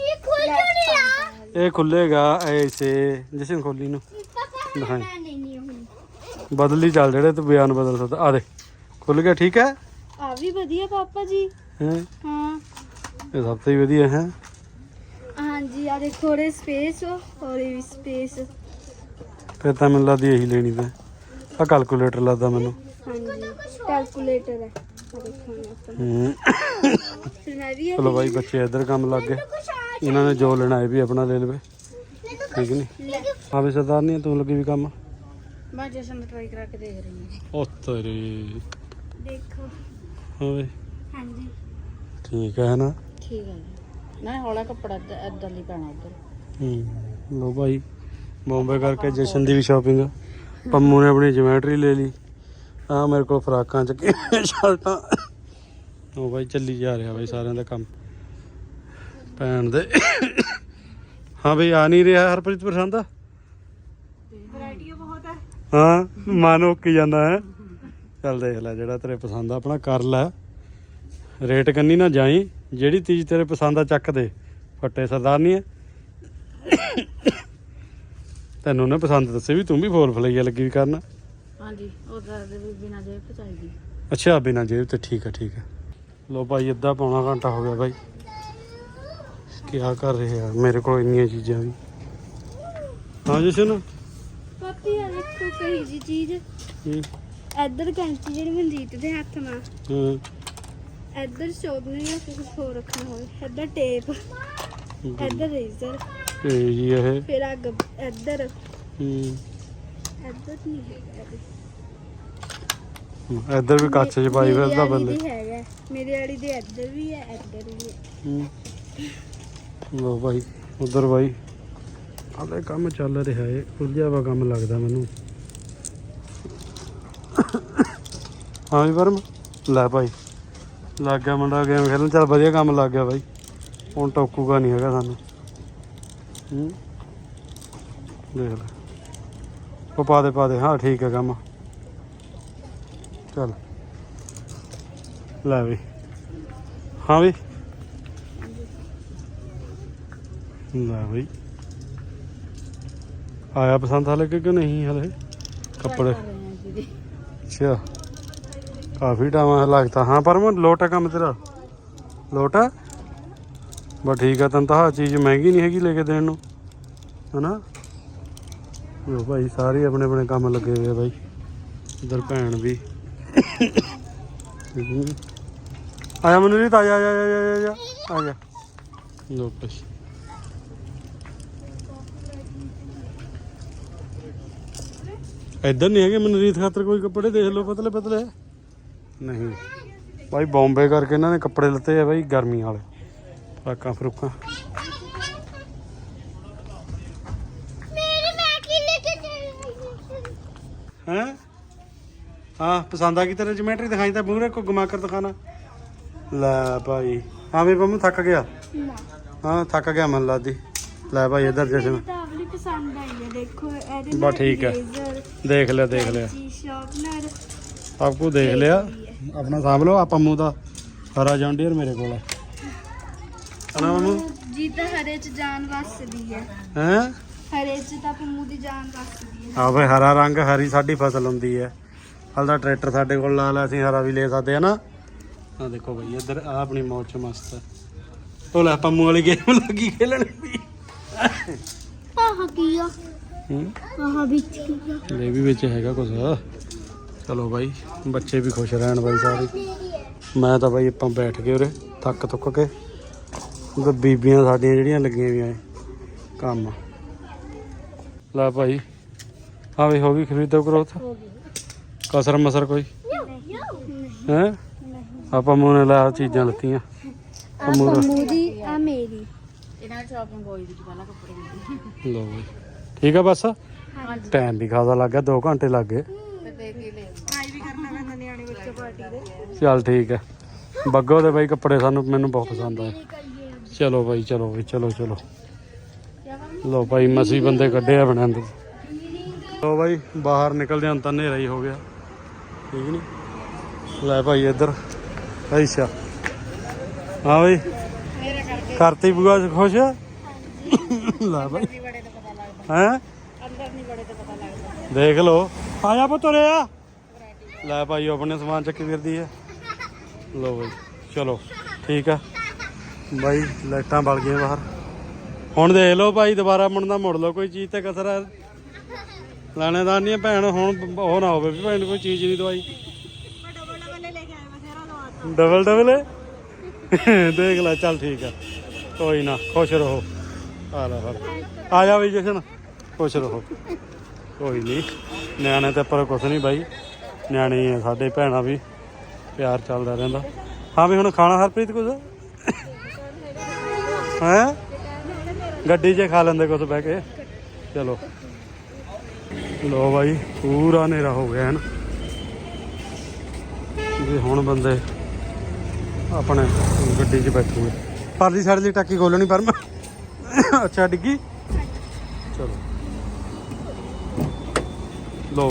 ये खोल क्यों नहीं रहा ਇਹ ਖੁੱਲੇਗਾ ਐਸੇ ਜਸ਼ਨ ਖੋਲੀ ਨੂੰ पापा दिखाएं। मैं नहीं नहीं हूँ ਬਦਲੀ ਚੱਲ ਜਿਹੜੇ ਤੂੰ ਬਿਆਨ ਬਦਲ ਸਕਦਾ ਆ ਦੇ ਖੁੱਲ ਗਿਆ ਠੀਕ ਹੈ आ भी बढ़िया पापा जी ਹੈਂ? हाँ ਇਹ ਸਭ ਤੋਂ ਹੀ ਵਧੀਆ ਹੈ हाँ जी यार एक थोड़े स्पेस हो और ये स्पेस ਫਿਰ ਤਾਂ ਮੈਨੂੰ ਲੱਗਦੀ ਇਹੀ ਲੈਣੀ ਤਾਂ ਆ ਕੈਲਕੂਲੇਟਰ ਲੱਗਦਾ ਮੈਨੂੰ हाँ जी कैलकुलेटर है और देखो यहाँ पर। ਹੂੰ। ਚਲੋ ਬਾਈ ਬੱਚੇ ਇੱਧਰ ਕੰਮ ਲੱਗ ਗਏ। ਇਹਨਾਂ ਨੇ ਜੋ ਲੈਣਾ ਹੈ ਵੀ ਆਪਣਾ ਲੈ ਲਵੇ। ਠੀਕ ਨਹੀਂ ਹਾਂ ਵੀ ਸਰਦਾਰਨੀ ਤੂੰ ਲੱਗੀ ਵੀ ਕੰਮ? ਮੈਂ ਜਸ਼ਨ ਟਰਾਈ ਕਰਾ ਕੇ ਦੇਖ ਰਹੀ ਹਾਂ। ਉਹ ਤੇਰੇ। ਦੇਖੋ। ਹਾਂ ਬਈ ਠੀਕ ਹੈ ਨਾ? ਠੀਕ ਹੈ ਨਾ ਹੌਲਾ ਕੱਪੜਾ ਇਦਾਂ ਲਈ ਪੈਣਾ ਉਧਰ। ਹੂੰ। ਲੋ ਭਾਈ ਬੰਬੇ ਕਰਕੇ ਜਸ਼ਨ ਦੀ ਵੀ ਸ਼ਾਪਿੰਗ ਪੰਮੂ ਨੇ ਆਪਣੀ ਜਮੈਟਰੀ ਲੈ ਲਈ। ਆ ਮੇਰੇ ਕੋਲ ਫਰਾਕਾਂ ਚ ਸ਼ਰਟਾਂ। ਉਹ ਭਾਈ ਚੱਲੀ ਜਾ ਰਿਹਾ ਭਾਈ ਸਾਰਿਆਂ ਦਾ ਕੰਮ। ਭੈਣ ਦੇ। ਹਾਂ ਭਾਈ ਆ ਨਹੀਂ ਰਿਹਾ ਹਰਪ੍ਰੀਤ ਪਸੰਦ ਆ ਵੈਰਾਈਟੀ ਬਹੁਤ ਹੈ। ਹਾਂ ਮਨ ਉੱਕ ਜਾਂਦਾ ਹੈ। ਚੱਲ ਦੇਖ ਲੈ ਜਿਹੜਾ ਤੇਰੇ ਪਸੰਦ ਆ ਆਪਣਾ ਕਰ ਲੈ। ਰੇਟ ਕੰਨੀ ਨਾ ਜਾਈ ਜਿਹੜੀ ਚੀਜ਼ ਤੇਰੇ ਪਸੰਦ ਆ ਚੱਕ ਦੇ। ਫੱਟੇ ਸਰਦਾਰ ਨਹੀਂ ਹੈ। ਤੈਨੂੰ ਉਹਨੇ ਪਸੰਦ ਦੱਸੇ ਵੀ ਤੂੰ ਵੀ ਫੋਲ ਫਲਈਆ ਲੱਗੀ ਵੀ ਕਰਨ। ਹਾਂਜੀ ਆਰਡਰ ਦੇ ਵੀ ਬਿਨਾ ਜੇਬ ਤੋਂ ਚਾਹੀਦੀ। ਅੱਛਾ ਬਿਨਾ ਜੇਬ ਤੇ ਠੀਕ ਆ ਠੀਕ ਆ। ਲੋ ਭਾਈ ਅੱਧਾ ਪੌਣਾ ਘੰਟਾ ਹੋ ਗਿਆ ਭਾਈ। ਕੀ ਕਰ ਰਹੇ ਆ? ਮੇਰੇ ਕੋਲ ਇੰਨੀਆਂ ਚੀਜ਼ਾਂ ਵੀ। ਹਾਂ ਜਸ਼ਨ? ਪਾਪੀ ਆ ਦੇਖੋ ਕਹੀ ਜੀ ਚੀਜ਼। ਹੂੰ। ਇੱਧਰ ਕੈਂਚੀ ਜਿਹੜੀ ਮਨਜੀਤ ਦੇ ਹੱਥ ਨਾਲ। ਹੂੰ। ਇੱਧਰ ਸ਼ੋਪਨਰ ਜਾਂ ਕੁਝ ਹੋਰ ਰੱਖਣਾ ਹੋਵੇ। ਇੱਧਰ ਟੇਪ। ਇੱਧਰ ਰੇਜ਼ਰ। ਤੇ ਜੀ ਇਹ। ਫਿਰ ਆ ਇੱਧਰ। ਹੂੰ। ਇੱਧਰ ਨਹੀਂ ਹੈਗਾ ਇੱਧਰ ਵੀ ਕੱਚ ਚ ਪਾਈ ਫਿਰਦਾ ਬੰਦੇ ਹੈਗਾ ਮੇਰੇ ਵਾਲੀ ਦੇ ਇੱਧਰ ਵੀ ਹੈ ਇੱਧਰ ਵੀ ਹੈ। ਹੂੰ। ਲੋ ਭਾਈ ਉਧਰ ਭਾਈ ਹਾਲੇ ਕੰਮ ਚੱਲ ਰਿਹਾ ਏ ਉਲਝਿਆ ਵਾ ਕੰਮ ਲੱਗਦਾ ਮੈਨੂੰ। ਹਾਂ ਵੀ ਵਰਮ ਲੈ ਭਾਈ ਲੱਗ ਗਿਆ ਮੁੰਡਾ ਗੇਮ ਖੇਲਣ। ਚੱਲ ਵਧੀਆ ਕੰਮ ਲੱਗ ਗਿਆ ਭਾਈ ਹੁਣ ਟੋਕੂਗਾ ਨਹੀਂ ਹੈਗਾ ਸਾਨੂੰ। ਹੂੰ। ਦੇਖ ਲੈ। ਉਹ ਪਾ ਦੇ ਪਾ ਦੇ। ਹਾਂ, ਠੀਕ ਹੈ ਕੰਮ। ਚੱਲ। ਲੈ ਵੀ। ਹਾਂ ਵੀ। ਲੈ ਬਈ ਆਇਆ ਪਸੰਦ ਹਾਲੇ ਕਿ ਨਹੀਂ ਹਲੇ? ਕੱਪੜੇ। ਅੱਛਾ। ਕਾਫੀ ਟਾਈਮ ਲੱਗਦਾ। ਹਾਂ, ਪਰ ਮੈਂ ਲੋਟ ਆ ਕੰਮ ਤੇਰਾ। ਲੋਟ ਆ? ਬਸ ਠੀਕ ਆ, ਤੈਨੂੰ ਤਾਂ ਆਹ ਚੀਜ਼ ਮਹਿੰਗੀ ਨਹੀਂ ਹੈਗੀ ਲੈ ਕੇ ਦੇਣ ਨੂੰ। ਹਨਾ? ਉਹ ਭਾਈ ਸਾਰੇ ਆਪਣੇ ਆਪਣੇ ਕੰਮ ਲੱਗੇ ਹੋਏ ਆ ਬਾਈ ਇਧਰ ਭੈਣ ਵੀ। ਆਇਆ ਮਨੂੰ ਨਹੀਂ ਆਇਆ ਆਇਆ ਆਇਆ ਆਇਆ ਆ ਜਾ। ਲੋ ਪਸ ਇੱਧਰ ਨਹੀਂ ਹੈਗੇ ਮਨਰੀਤ ਖਾਤਰ ਕੋਈ ਕੱਪੜੇ ਦੇਖ ਲਓ, ਪਤਲੇ ਪਤਲੇ। ਨਹੀਂ। ਭਾਈ ਬੰਬੇ ਕਰਕੇ ਇਹਨਾਂ ਨੇ ਕੱਪੜੇ ਲੱਤੇ ਆ ਭਾਈ, ਗਰਮੀ ਵਾਲੇ। ਫਰਾਕਾਂ, ਫਰੂਕਾਂ ਮੇਰੇ ਮੈਂ ਕੀ ਲੈ ਕੇ ਜਾਣਾ ਹੈ ਹਾਂ ਪਸੰਦ ਆ ਗਈ ਤੇਰੇ ਜਿਮੈਟਰੀ ਦਿਖਾਈ ਤਾਂ ਮੂਹਰੇ ਕੋ ਘੁਮਾ ਕਰ ਦਿਖਾਣਾ। ਲੈ ਭਾਈ ਹਾਂ ਵੀ ਬੰਮੂ ਥੱਕ ਗਿਆ? ਨਾ। ਹਾਂ ਥੱਕ ਗਿਆ ਮਨ ਲਾਦੀ। ਲੈ ਭਾਈ ਇੱਧਰ ਜਸ਼ਨ। ਤਾਂ ਆਵਲੀ ਪਸੰਦ ਆਈ ਹੈ ਦੇਖੋ ਇਹਦੇ ਬਸ ਠੀਕ ਹੈ। ਦੇਖ ਲਿਆ ਦੇਖ ਲਿਆ। ਸ਼ਾਰਪਨਰ ਸਭ ਕੁਝ ਦੇਖ ਲਿਆ। ਆਪਣਾ ਸਾਂਭ ਲਓ ਆ ਪੰਮੂ ਦਾ ਹਰਾ ਜੌਂਡੀਅਰ ਮੇਰੇ ਕੋਲ ਹੈ। ਹਨਾ ਪੰਮੂ ਜੀ ਤਾਂ ਹਰੇ ਚ ਜਾਨ ਵਸਦੀ ਹੈ। ਹੈ? ਹਰੇ ਚ ਤਾਂ ਪੰਮੂ ਦੀ ਜਾਨ ਵਸਦੀ ਹੈ। ਆ ਬਈ ਹਰਾ ਰੰਗ ਹਰੀ ਸਾਡੀ ਫਸਲ ਹੁੰਦੀ ਹੈ। ਹਲ ਦਾ ਟਰੈਕਟਰ ਸਾਡੇ ਕੋਲ ਲਾ ਲਿਆ ਅਸੀਂ ਹਰਾ ਵੀ ਲੈ ਸਕਦੇ ਆ ਨਾ। ਆ ਦੇਖੋ ਬਈ ਇੱਧਰ ਆ ਆਪਣੀ ਮੌਜ ਚ ਮਸਤ। ਹੈ ਉਹ ਲੈ ਪੰਮੂ ਵਾਲੀ ਗੇਮ ਲੱਗੀ ਖੇਲਣ ਦੀ ਆਹ ਕੀ ਆ? ਹੂੰ? ਆਹ ਵਿੱਚ ਕੀ ਆ? ਲੈ ਵੀ ਵਿੱਚ ਹੈਗਾ ਕੁਝ ਚਲੋ ਬਾਈ ਬੱਚੇ ਵੀ ਖੁਸ਼ ਰਹਿਣ ਬਾਈ ਸਾਰੇ। ਮੈਂ ਤਾਂ ਬਾਈ ਆਪਾਂ ਬੈਠ ਕੇ ਉਰੇ ਥੱਕ ਥੁੱਕ ਕੇ। ਤੇ ਬੀਬੀਆਂ ਸਾਡੀਆਂ ਜਿਹੜੀਆਂ ਲੱਗੀਆਂ ਵੀਆਂ ਏ ਕੰਮ। ਲੈ ਭਾਈ ਹਾਂ ਵੀ ਹੋ ਗਈ ਖਰੀਦੋ ਗਰੋਥ ਹੋ ਗਈ। ਕਸਰ ਮਸਰ ਕੋਈ? ਨਹੀਂ ਹੈ? ਆਪਾਂ ਮੂੰਹ ਨੇ ਲਾ ਚੀਜ਼ਾਂ ਲੱਤੀਆਂ। ਆ ਪੰਮੂ ਦੀ ਆ ਮੇਰੀ। ਇਹਨਾਂ ਸ਼ਾਪਿੰਗ ਹੋਈ ਦੀ ਪਹਿਲਾਂ ਕੱਪੜੇ ਦੀ ਲੋ ਬਾਈ। ਠੀਕ ਆ ਬਸ? ਟਾਈਮ ਵੀ ਖਾਸਾ ਲੱਗ ਗਿਆ 2 ਘੰਟੇ ਲੱਗ ਗਏ। ਚੱਲ ਠੀਕ ਹੈ ਬੱਗੋ ਦੇ ਬਾਈ ਕੱਪੜੇ ਸਾਨੂੰ ਮੈਨੂੰ ਬਹੁਤ ਪਸੰਦ ਆਏ। ਚਲੋ ਬਾਈ ਚਲੋ ਬਾਈ ਚਲੋ ਚਲੋ। ਲੋ ਬਾਈ ਮਸੀ ਬੰਦੇ ਕੱਢੇ ਆ ਅੰਦਰ ਲੋ ਬਾਈ ਬਾਹਰ ਨਿਕਲਦੇ ਹਾਂ ਤਾਂ ਹਨੇਰਾ ਹੀ ਹੋ ਗਿਆ। ਠੀਕ ਨਹੀਂ ਲੈ ਭਾਈ ਇੱਧਰ ਅੱਛਾ ਹਾਂ ਬਾਈ ਕਰਤੀ ਬੁਆ ਖੁਸ਼? ਲੈ ਪਤਾ ਲੱਗਦਾ। ਹੈ ਅੰਦਰ ਨਹੀਂ ਬੜੇ ਤੇ ਪਤਾ ਲੱਗਦਾ। ਦੇਖ ਲੋ ਆ ਜਾ ਪੁੱਤਰੇ ਆ। ਲੈ ਭਾਈ ਆਪਣੇ ਸਮਾਨ ਚੱਕੀ ਫਿਰਦੀ ਹੈ ਲੋ ਬਾਈ ਚਲੋ ਠੀਕ ਆ। ਬਾਈ ਲਾਈਟਾਂ ਬਲ ਗਈਆਂ ਬਾਹਰ। ਹੁਣ ਦੇਖ ਲਓ ਭਾਈ ਦੁਬਾਰਾ ਮੁੜਨਾ ਮੁੜ ਲਓ ਕੋਈ ਚੀਜ਼ ਤੇ ਕਸਰ ਹੈ ਲਾਣੇਦਾਰ ਨਹੀਂ ਭੈਣ, ਹੁਣ ਉਹ ਨਾ ਹੋਵੇ ਵੀ ਭੈਣ ਕੋਈ ਚੀਜ਼ ਨਹੀਂ ਦਵਾਈ। ਡਬਲ ਡਬਲ ਦੇਖ ਲੈ, ਚੱਲ ਠੀਕ ਆ। ਕੋਈ ਨਾ, ਖੁਸ਼ ਰਹੋ। ਆ ਲੈ ਫਿਰ ਆ ਜਾ ਬਈ ਜਸ਼ਨ, ਖੁਸ਼ ਰਹੋ। ਕੋਈ ਨਹੀਂ ਨਿਆਣੇ ਤੇ ਪਰ ਕੁਛ ਨਹੀਂ ਬਾਈ। ਨਿਆਣੇ ਆ ਸਾਡੇ ਭੈਣਾਂ ਵੀ, ਪਿਆਰ ਚੱਲਦਾ ਰਹਿੰਦਾ। ਹਾਂ ਵੀ ਹੁਣ ਖਾਣਾ ਹਰਪ੍ਰੀਤ ਕੁਝ ਹੈ? ਗੱਡੀ 'ਚ ਖਾ ਲੈਂਦੇ ਕੁਝ ਬਹਿ ਕੇ। ਚਲੋ। ਲੋ ਬਾਈ ਪੂਰਾ ਹਨੇਰਾ ਹੋ ਗਿਆ ਹਨ। ਜੇ ਹੁਣ ਬੰਦੇ ਆਪਣੇ ਗੱਡੀ 'ਚ ਬੈਠੂਗੇ। ਪਰਲੀ ਸਾਈਡ ਦੀ ਟਾਕੀ ਖੋਲਣੀ ਪਰ ਅੱਛਾ ਡਿੱਗੀ? ਚਲੋ। ਲੋ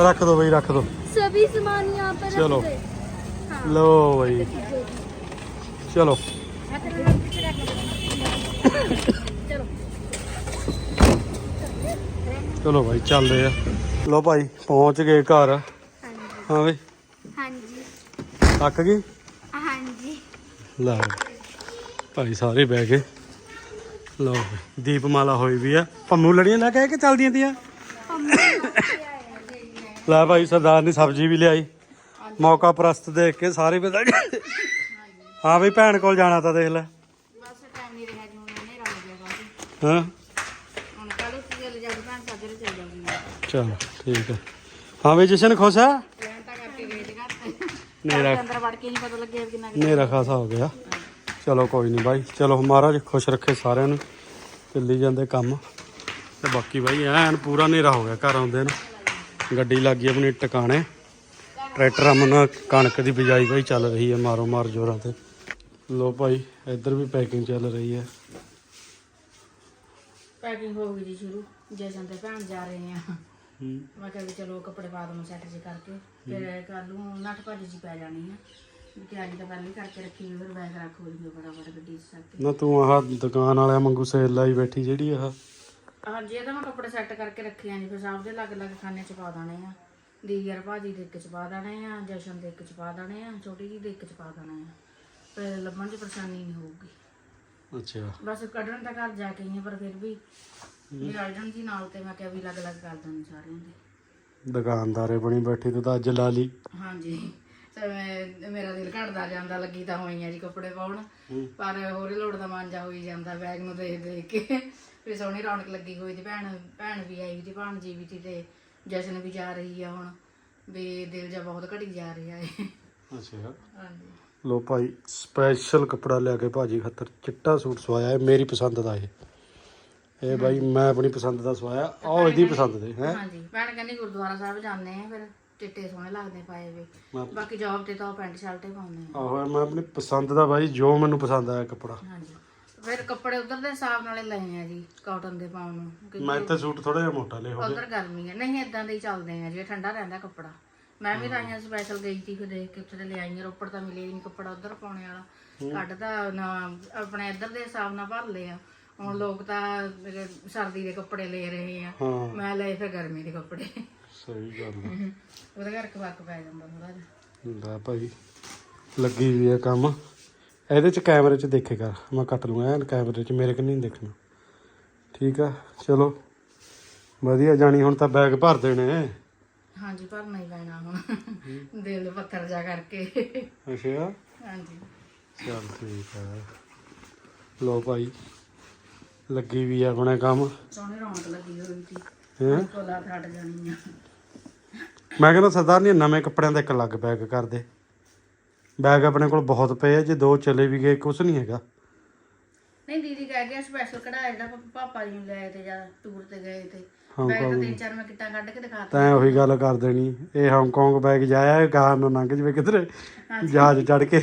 ਰੱਖ ਦੋ ਬਾਈ ਰੱਖ ਦੋ। ਸਭੀ ਸਮਾਨ ਯਹਾਂ ਪਰ ਚਲੋ। ਲੋ ਬਾਈ। ਚਲੋ। ਚਲੋ ਭਾਈ ਚੱਲਦੇ ਆ। ਲੋ ਭਾਈ ਪਹੁੰਚ ਗਏ ਘਰ। ਹਾਂ ਵੀ ਹਾਂਜੀ। ਥੱਕ ਗਈ? ਹਾਂਜੀ। ਲਓ ਭਾਈ ਸਾਰੇ ਬਹਿ ਗਏ। ਲਓ ਦੀਪਮਾਲਾ ਹੋਈ ਵੀ ਆ। ਪੰਮੂ ਲੜੀਆਂ ਲੈ ਕੇ ਚੱਲਦੀਆਂ ਤੀਆਂ? ਲੈ ਭਾਈ ਸਰਦਾਰ ਨੇ ਸਬਜ਼ੀ ਵੀ ਲਿਆਈ। ਮੌਕਾ ਪ੍ਰਸਤ ਦੇਖ ਕੇ ਸਾਰੇ ਬਦਲ ਗਏ। ਹਾਂ ਵੀ ਭੈਣ ਕੋਲ ਜਾਣਾ ਤਾਂ ਦੇਖ ਲੈ। ਹਾਂ। ਚੱਲ ਜਾਊਗੀ। ਚਲ ਠੀਕ ਹੈ। ਹਾਂ ਵੀ ਜਸ਼ਨ ਖੁਸ਼ ਆ ਲੈਣ ਤਾਂ ਕਰਕੇ ਗਏ ਤੇ ਘਰ। ਤੇ ਨੇਰਾ ਅੰਦਰ ਵੜ ਕੇ ਨਹੀਂ ਪਤਾ ਲੱਗਿਆ ਕਿੰਨਾ ਨੇਰਾ ਖਾਸਾ ਹੋ ਗਿਆ। ਚਲੋ ਕੋਈ ਨਹੀਂ ਬਾਈ। ਚਲੋ ਮਹਾਰਾਜ ਖੁਸ਼ ਰੱਖੇ ਸਾਰਿਆਂ ਨੂੰ। ਚੱਲੀ ਜਾਂਦੇ ਕੰਮ। ਤੇ ਬਾਕੀ ਬਾਈ ਐਨ ਪੂਰਾ ਨੇਰਾ ਹੋ ਗਿਆ ਘਰ ਆਉਂਦੇ ਨੂੰ। ਗੱਡੀ ਲੱਗੀ ਆਪਣੀ ਟਿਕਾਣੇ। ਟਰੈਕਟਰ ਅਮਨ ਕਣਕ ਦੀ ਬਿਜਾਈ ਬਾਈ ਚੱਲ ਰਹੀ ਹੈ ਮਾਰੋ ਮਾਰ ਜੋਰਾਂ ਤੇ। ਲੋ ਭਾਈ ਇੱਧਰ ਵੀ ਪੈਕਿੰਗ ਚੱਲ ਰਹੀ ਹੈ। ਪੈਕਿੰਗ ਹੋ ਗਈ ਜੀ ਸ਼ੁਰੂ। ਜਸ਼ਨ ਤੇ ਭੈਣ ਜਾ ਰਹੇ ਆ। ਹੂੰ। ਮੈਂ ਕਿਹਾ ਵੀ ਚਲੋ ਕੱਪੜੇ ਪਾ ਦਵਾਂ ਸੈੱਟ ਜੇ ਕਰਕੇ। ਫਿਰ ਕੱਲ ਨੂੰ ਨੱਠ ਭੱਜ ਜੀ ਪੈ ਜਾਣੀ ਆ। ਵੀ ਤਿਆਰੀ ਤਾਂ ਪਹਿਲਾਂ ਹੀ ਕਰਕੇ ਰੱਖੀ ਹੋਈ, ਫਿਰ ਬੈਗ ਰੱਖ ਹੋ ਜੀ ਫਟਾਫਟ ਗੱਡੀ 'ਚ ਨਾ ਤੂੰ ਆਹ ਦੁਕਾਨ ਵਾਲਿਆਂ ਵਾਂਗੂ ਸੇਲ ਲਾਈ ਬੈਠੀ ਜਿਹੜੀ ਆਹ? ਹਾਂਜੀ ਇਹ ਤਾਂ ਮੈਂ ਕੱਪੜੇ ਸੈੱਟ ਕਰਕੇ ਰੱਖੇ ਆ ਜੀ ਫਿਰ ਸਭ ਦੇ ਅਲੱਗ-ਅਲੱਗ ਖਾਨੇ 'ਚ ਪਾ ਦੇਣੇ ਆ। ਦੀਗਰ ਭਾਜੀ ਦੇ ਇੱਕ 'ਚ ਪਾ ਦੇਣੇ ਆ ਜਸ਼ਨ ਦੇ ਇੱਕ 'ਚ ਪਾ ਦੇਣੇ ਆ ਛੋਟੀ ਜੀ ਦੇ ਇੱਕ 'ਚ ਪਾ ਦੇਣੇ ਆ। ਫਿਰ ਲੱਭਣ 'ਚ ਪਰੇਸ਼ਾਨੀ ਨਹੀਂ ਹੋਊਗੀ। ਅੱਛਾ। ਬਸ ਕੱਢਣ ਤਾਂ ਘਰ ਜਾ ਕੇ ਹੀ ਆ ਪਰ ਫਿਰ ਵੀ ਵੀ ਆਈਡਨ ਜੀ ਨਾਲ ਤੇ ਮੈਂ ਕਿਹਾ ਵੀ ਅਲੱਗ-ਅਲੱਗ ਕਰ ਦੇਣੇ ਸਾਰਿਆਂ ਦੇ। ਦੁਕਾਨਦਾਰੇ ਬਣੀ ਬੈਠੀ ਤੂੰ ਤਾਂ ਅੱਜ ਲਾ ਲਈ। ਹਾਂਜੀ। ਤੇ ਮੈਂ- ਮੇਰਾ ਦਿਲ ਘਟਦਾ ਜਾਂਦਾ ਲੱਗੀ ਤਾਂ ਹੋਈਆਂ ਜੀ ਕੱਪੜੇ ਪਾਉਣ। ਪਰ ਹੋਰੇ ਲੋੜ ਦਾ ਮਨ ਜਾ ਹੋਈ ਜਾਂਦਾ ਬੈਗ ਨੂੰ ਦੇਖ ਦੇਖ ਕੇ। ਵੀ ਸੋਹਣੀ ਰੌਣਕ ਲੱਗੀ ਹੋਈ ਤੇ ਭੈਣ ਭੈਣ ਵੀ ਆਈ ਤੇ ਭਾਣਜੀ ਵੀ ਸੀ ਤੇ ਜਸ਼ਨ ਵੀ ਜਾ ਰਹੀ ਆ ਹੁਣ। ਵੀ ਦਿਲ ਜਾ ਬਹੁਤ ਘਟੀ ਜਾ ਰਿਹਾ ਹੈ ਅੱਛਾ। ਹਾਂਜੀ। ਲੋ ਭਾਈ ਸਪੈਸ਼ਲ ਕੱਪੜਾ ਲਿਆ ਕੇ ਭਾਜੀ ਖਾਤਰ ਚਿੱਟਾ ਸੂਟ ਸਵਾਇਆ ਹੈ ਮੇਰੀ ਪਸੰਦ ਦਾ ਇਹ ਇਹ ਭਾਈ ਮੈਂ ਆਪਣੀ ਪਸੰਦ ਦਾ ਸਵਾਇਆ। ਆਹ ਇਹਦੀ ਪਸੰਦ ਦੇ ਹੈ? ਹਾਂਜੀ। ਭੈਣ ਕਹਿੰਦੀ ਗੁਰਦੁਆਰਾ ਸਾਹਿਬ ਜਾਂਦੇ ਆ ਫਿਰ ਚਿੱਟੇ ਸੋਹਣੇ ਲੱਗਦੇ ਪਾਏ ਵੇ। ਮੈਂ- ਬਾਕੀ ਜੌਬ ਤੇ ਤਾਂ ਉਹ ਪੈਂਟ ਸ਼ਰਟ ਹੀ ਪਾਉਂਦੇ ਆ। ਆਹੋ ਮੈਂ ਆਪਣੀ ਪਸੰਦ ਦਾ ਭਾਈ ਜੋ ਮੈਨੂੰ ਪਸੰਦ ਆਇਆ ਕੱਪੜਾ। ਹਾਂਜੀ। ਫਿਰ ਕੱਪੜੇ ਉਧਰ ਦੇ ਹਿਸਾਬ ਨਾਲੇ ਲਏ ਆ ਜੀ ਕਾਟਨ ਦੇ ਪਾਉਣ ਨੂੰ। ਕਿਉਂਕਿ ਮੈਂ ਇੱਥੇ ਸੂਟ ਥੋੜਾ ਜਿਹਾ ਮੋਟਾ ਲਿਆ ਹੋ ਉਧਰ ਗਰਮੀ ਹੈ ਨਹੀਂ ਇਦਾਂ ਦੇ ਹੀ ਚੱਲਦੇ ਆ ਜੇ ਠੰਡਾ ਰਹਿੰਦਾ ਕੱਪੜਾ। ਮੈਂ ਵੀ ਰਾਈਆਂ ਸਪੈਸ਼ਲ ਗਈ ਸੀ ਫਿਰ ਦੇਖ ਕੇ ਉੱਥੇ ਤੇ ਲਿਆਈ ਆ ਰੋਪੜ ਤਾਂ ਮਿਲੇ ਹੀ ਨਹੀਂ ਕੱਪੜਾ ਉਧਰ ਪਾਉਣੇ ਵਾਲਾ। ਕੱਢ ਤਾਂ ਨਾ ਆਪਣੇ ਇੱਧਰ ਦੇ ਹਿਸਾਬ ਨਾਲ ਭਰ ਲਿਆ ਹੁਣ ਲੋਕ ਤਾਂ ਮੇਰੇ ਸਰਦੀ ਦੇ ਕੱਪੜੇ ਲੈ ਰਹੇ ਆ। ਹਾਂ। ਮੈਂ ਲਏ ਫਿਰ ਗਰਮੀ ਦੇ ਕੱਪੜੇ। ਸਹੀ ਗੱਲ ਹੈ। ਉਹਦੇ ਕਰਕੇ ਫ਼ਰਕ ਪੈ ਜਾਂਦਾ ਥੋੜਾ ਜਿਹਾ। ਲੈ ਭਾਈ ਲੱਗੀ ਵੀ ਹੈ ਕੰਮ। ਇਹਦੇ ਚ ਕੈਮਰੇ ਚ ਦੇਖੇ ਕਰ ਮੈਂ ਕੱਟ ਲੂੰਗਾ ਐਨ ਕੈਮਰੇ ਚ ਮੇਰੇ ਕੰਨੀ ਨਹੀਂ ਦੇਖਣਾ। ਠੀਕ ਆ ਚਲੋ। ਵਧੀਆ ਜਾਣੀ ਹੁਣ ਤਾਂ ਬੈਗ ਭਰ ਦੇਣੇ। ਹਾਂਜੀ ਭਰਨਾ ਹੀ ਪੈਣਾ ਹੁਣ। ਦਿਲ ਪੱਥਰ ਜਾ ਕਰਕੇ। ਅੱਛਾ। ਹਾਂਜੀ। ਚਲ ਠੀਕ ਹੈ ਲੋ ਭਾਈ। ਲੱਗੀ ਵੀ ਆ ਆਪਣੇ ਕੰਮ। ਸੋਹਣੀ ਰੌਣਕ ਲੱਗੀ ਹੋਈ ਸੀ। ਹੈਂ? ਕੋਲਾ ਛੱਡ ਜਾਣੀ ਆ। ਮੈਂ ਕਹਿੰਦਾ ਸਰਦਾਰ ਨਹੀਂ ਨਵੇਂ ਕੱਪੜਿਆਂ ਦਾ ਇੱਕ ਅਲੱਗ ਬੈਗ ਕਰ ਦੇ। ਬੈਗ ਆਪਣੇ ਕੋਲ ਬਹੁਤ ਪਏ ਆ ਜੇ ਦੋ ਚਲੇ ਵੀ ਗਏ ਕੁਝ ਨਹੀਂ ਹੈਗਾ। ਨਹੀਂ ਦੀਦੀ ਕਹਿ ਗਿਆ ਸਪੈਸ਼ਲ ਕਢਾਇਆ ਜਿਹੜਾ ਪਾ- ਪਾਪਾ ਜੀ ਨੂੰ ਲੈ ਤੇ ਜਾਂ ਟੂਰ ਤੇ ਗਏ ਤੇ। ਹਾਂ, ਮੈਂ ਤਾਂ ਤਿੰਨ ਚਾਰ ਮੈਂ ਕਿੱਟਾਂ ਕੱਢ ਕੇ ਦਿਖਾਤਾ ਤੈਂ ਉਹੀ ਗੱਲ ਕਰ ਦੇਣੀ। ਇਹ ਹਾਂਗਕਾਂਗ ਬੈਗ ਜਾਇਆ ਗਾਹ ਨੂੰ ਲੰਘ ਜਵੇ ਕਿਧਰੇ। ਜਹਾਜ਼ ਚੜ ਕੇ।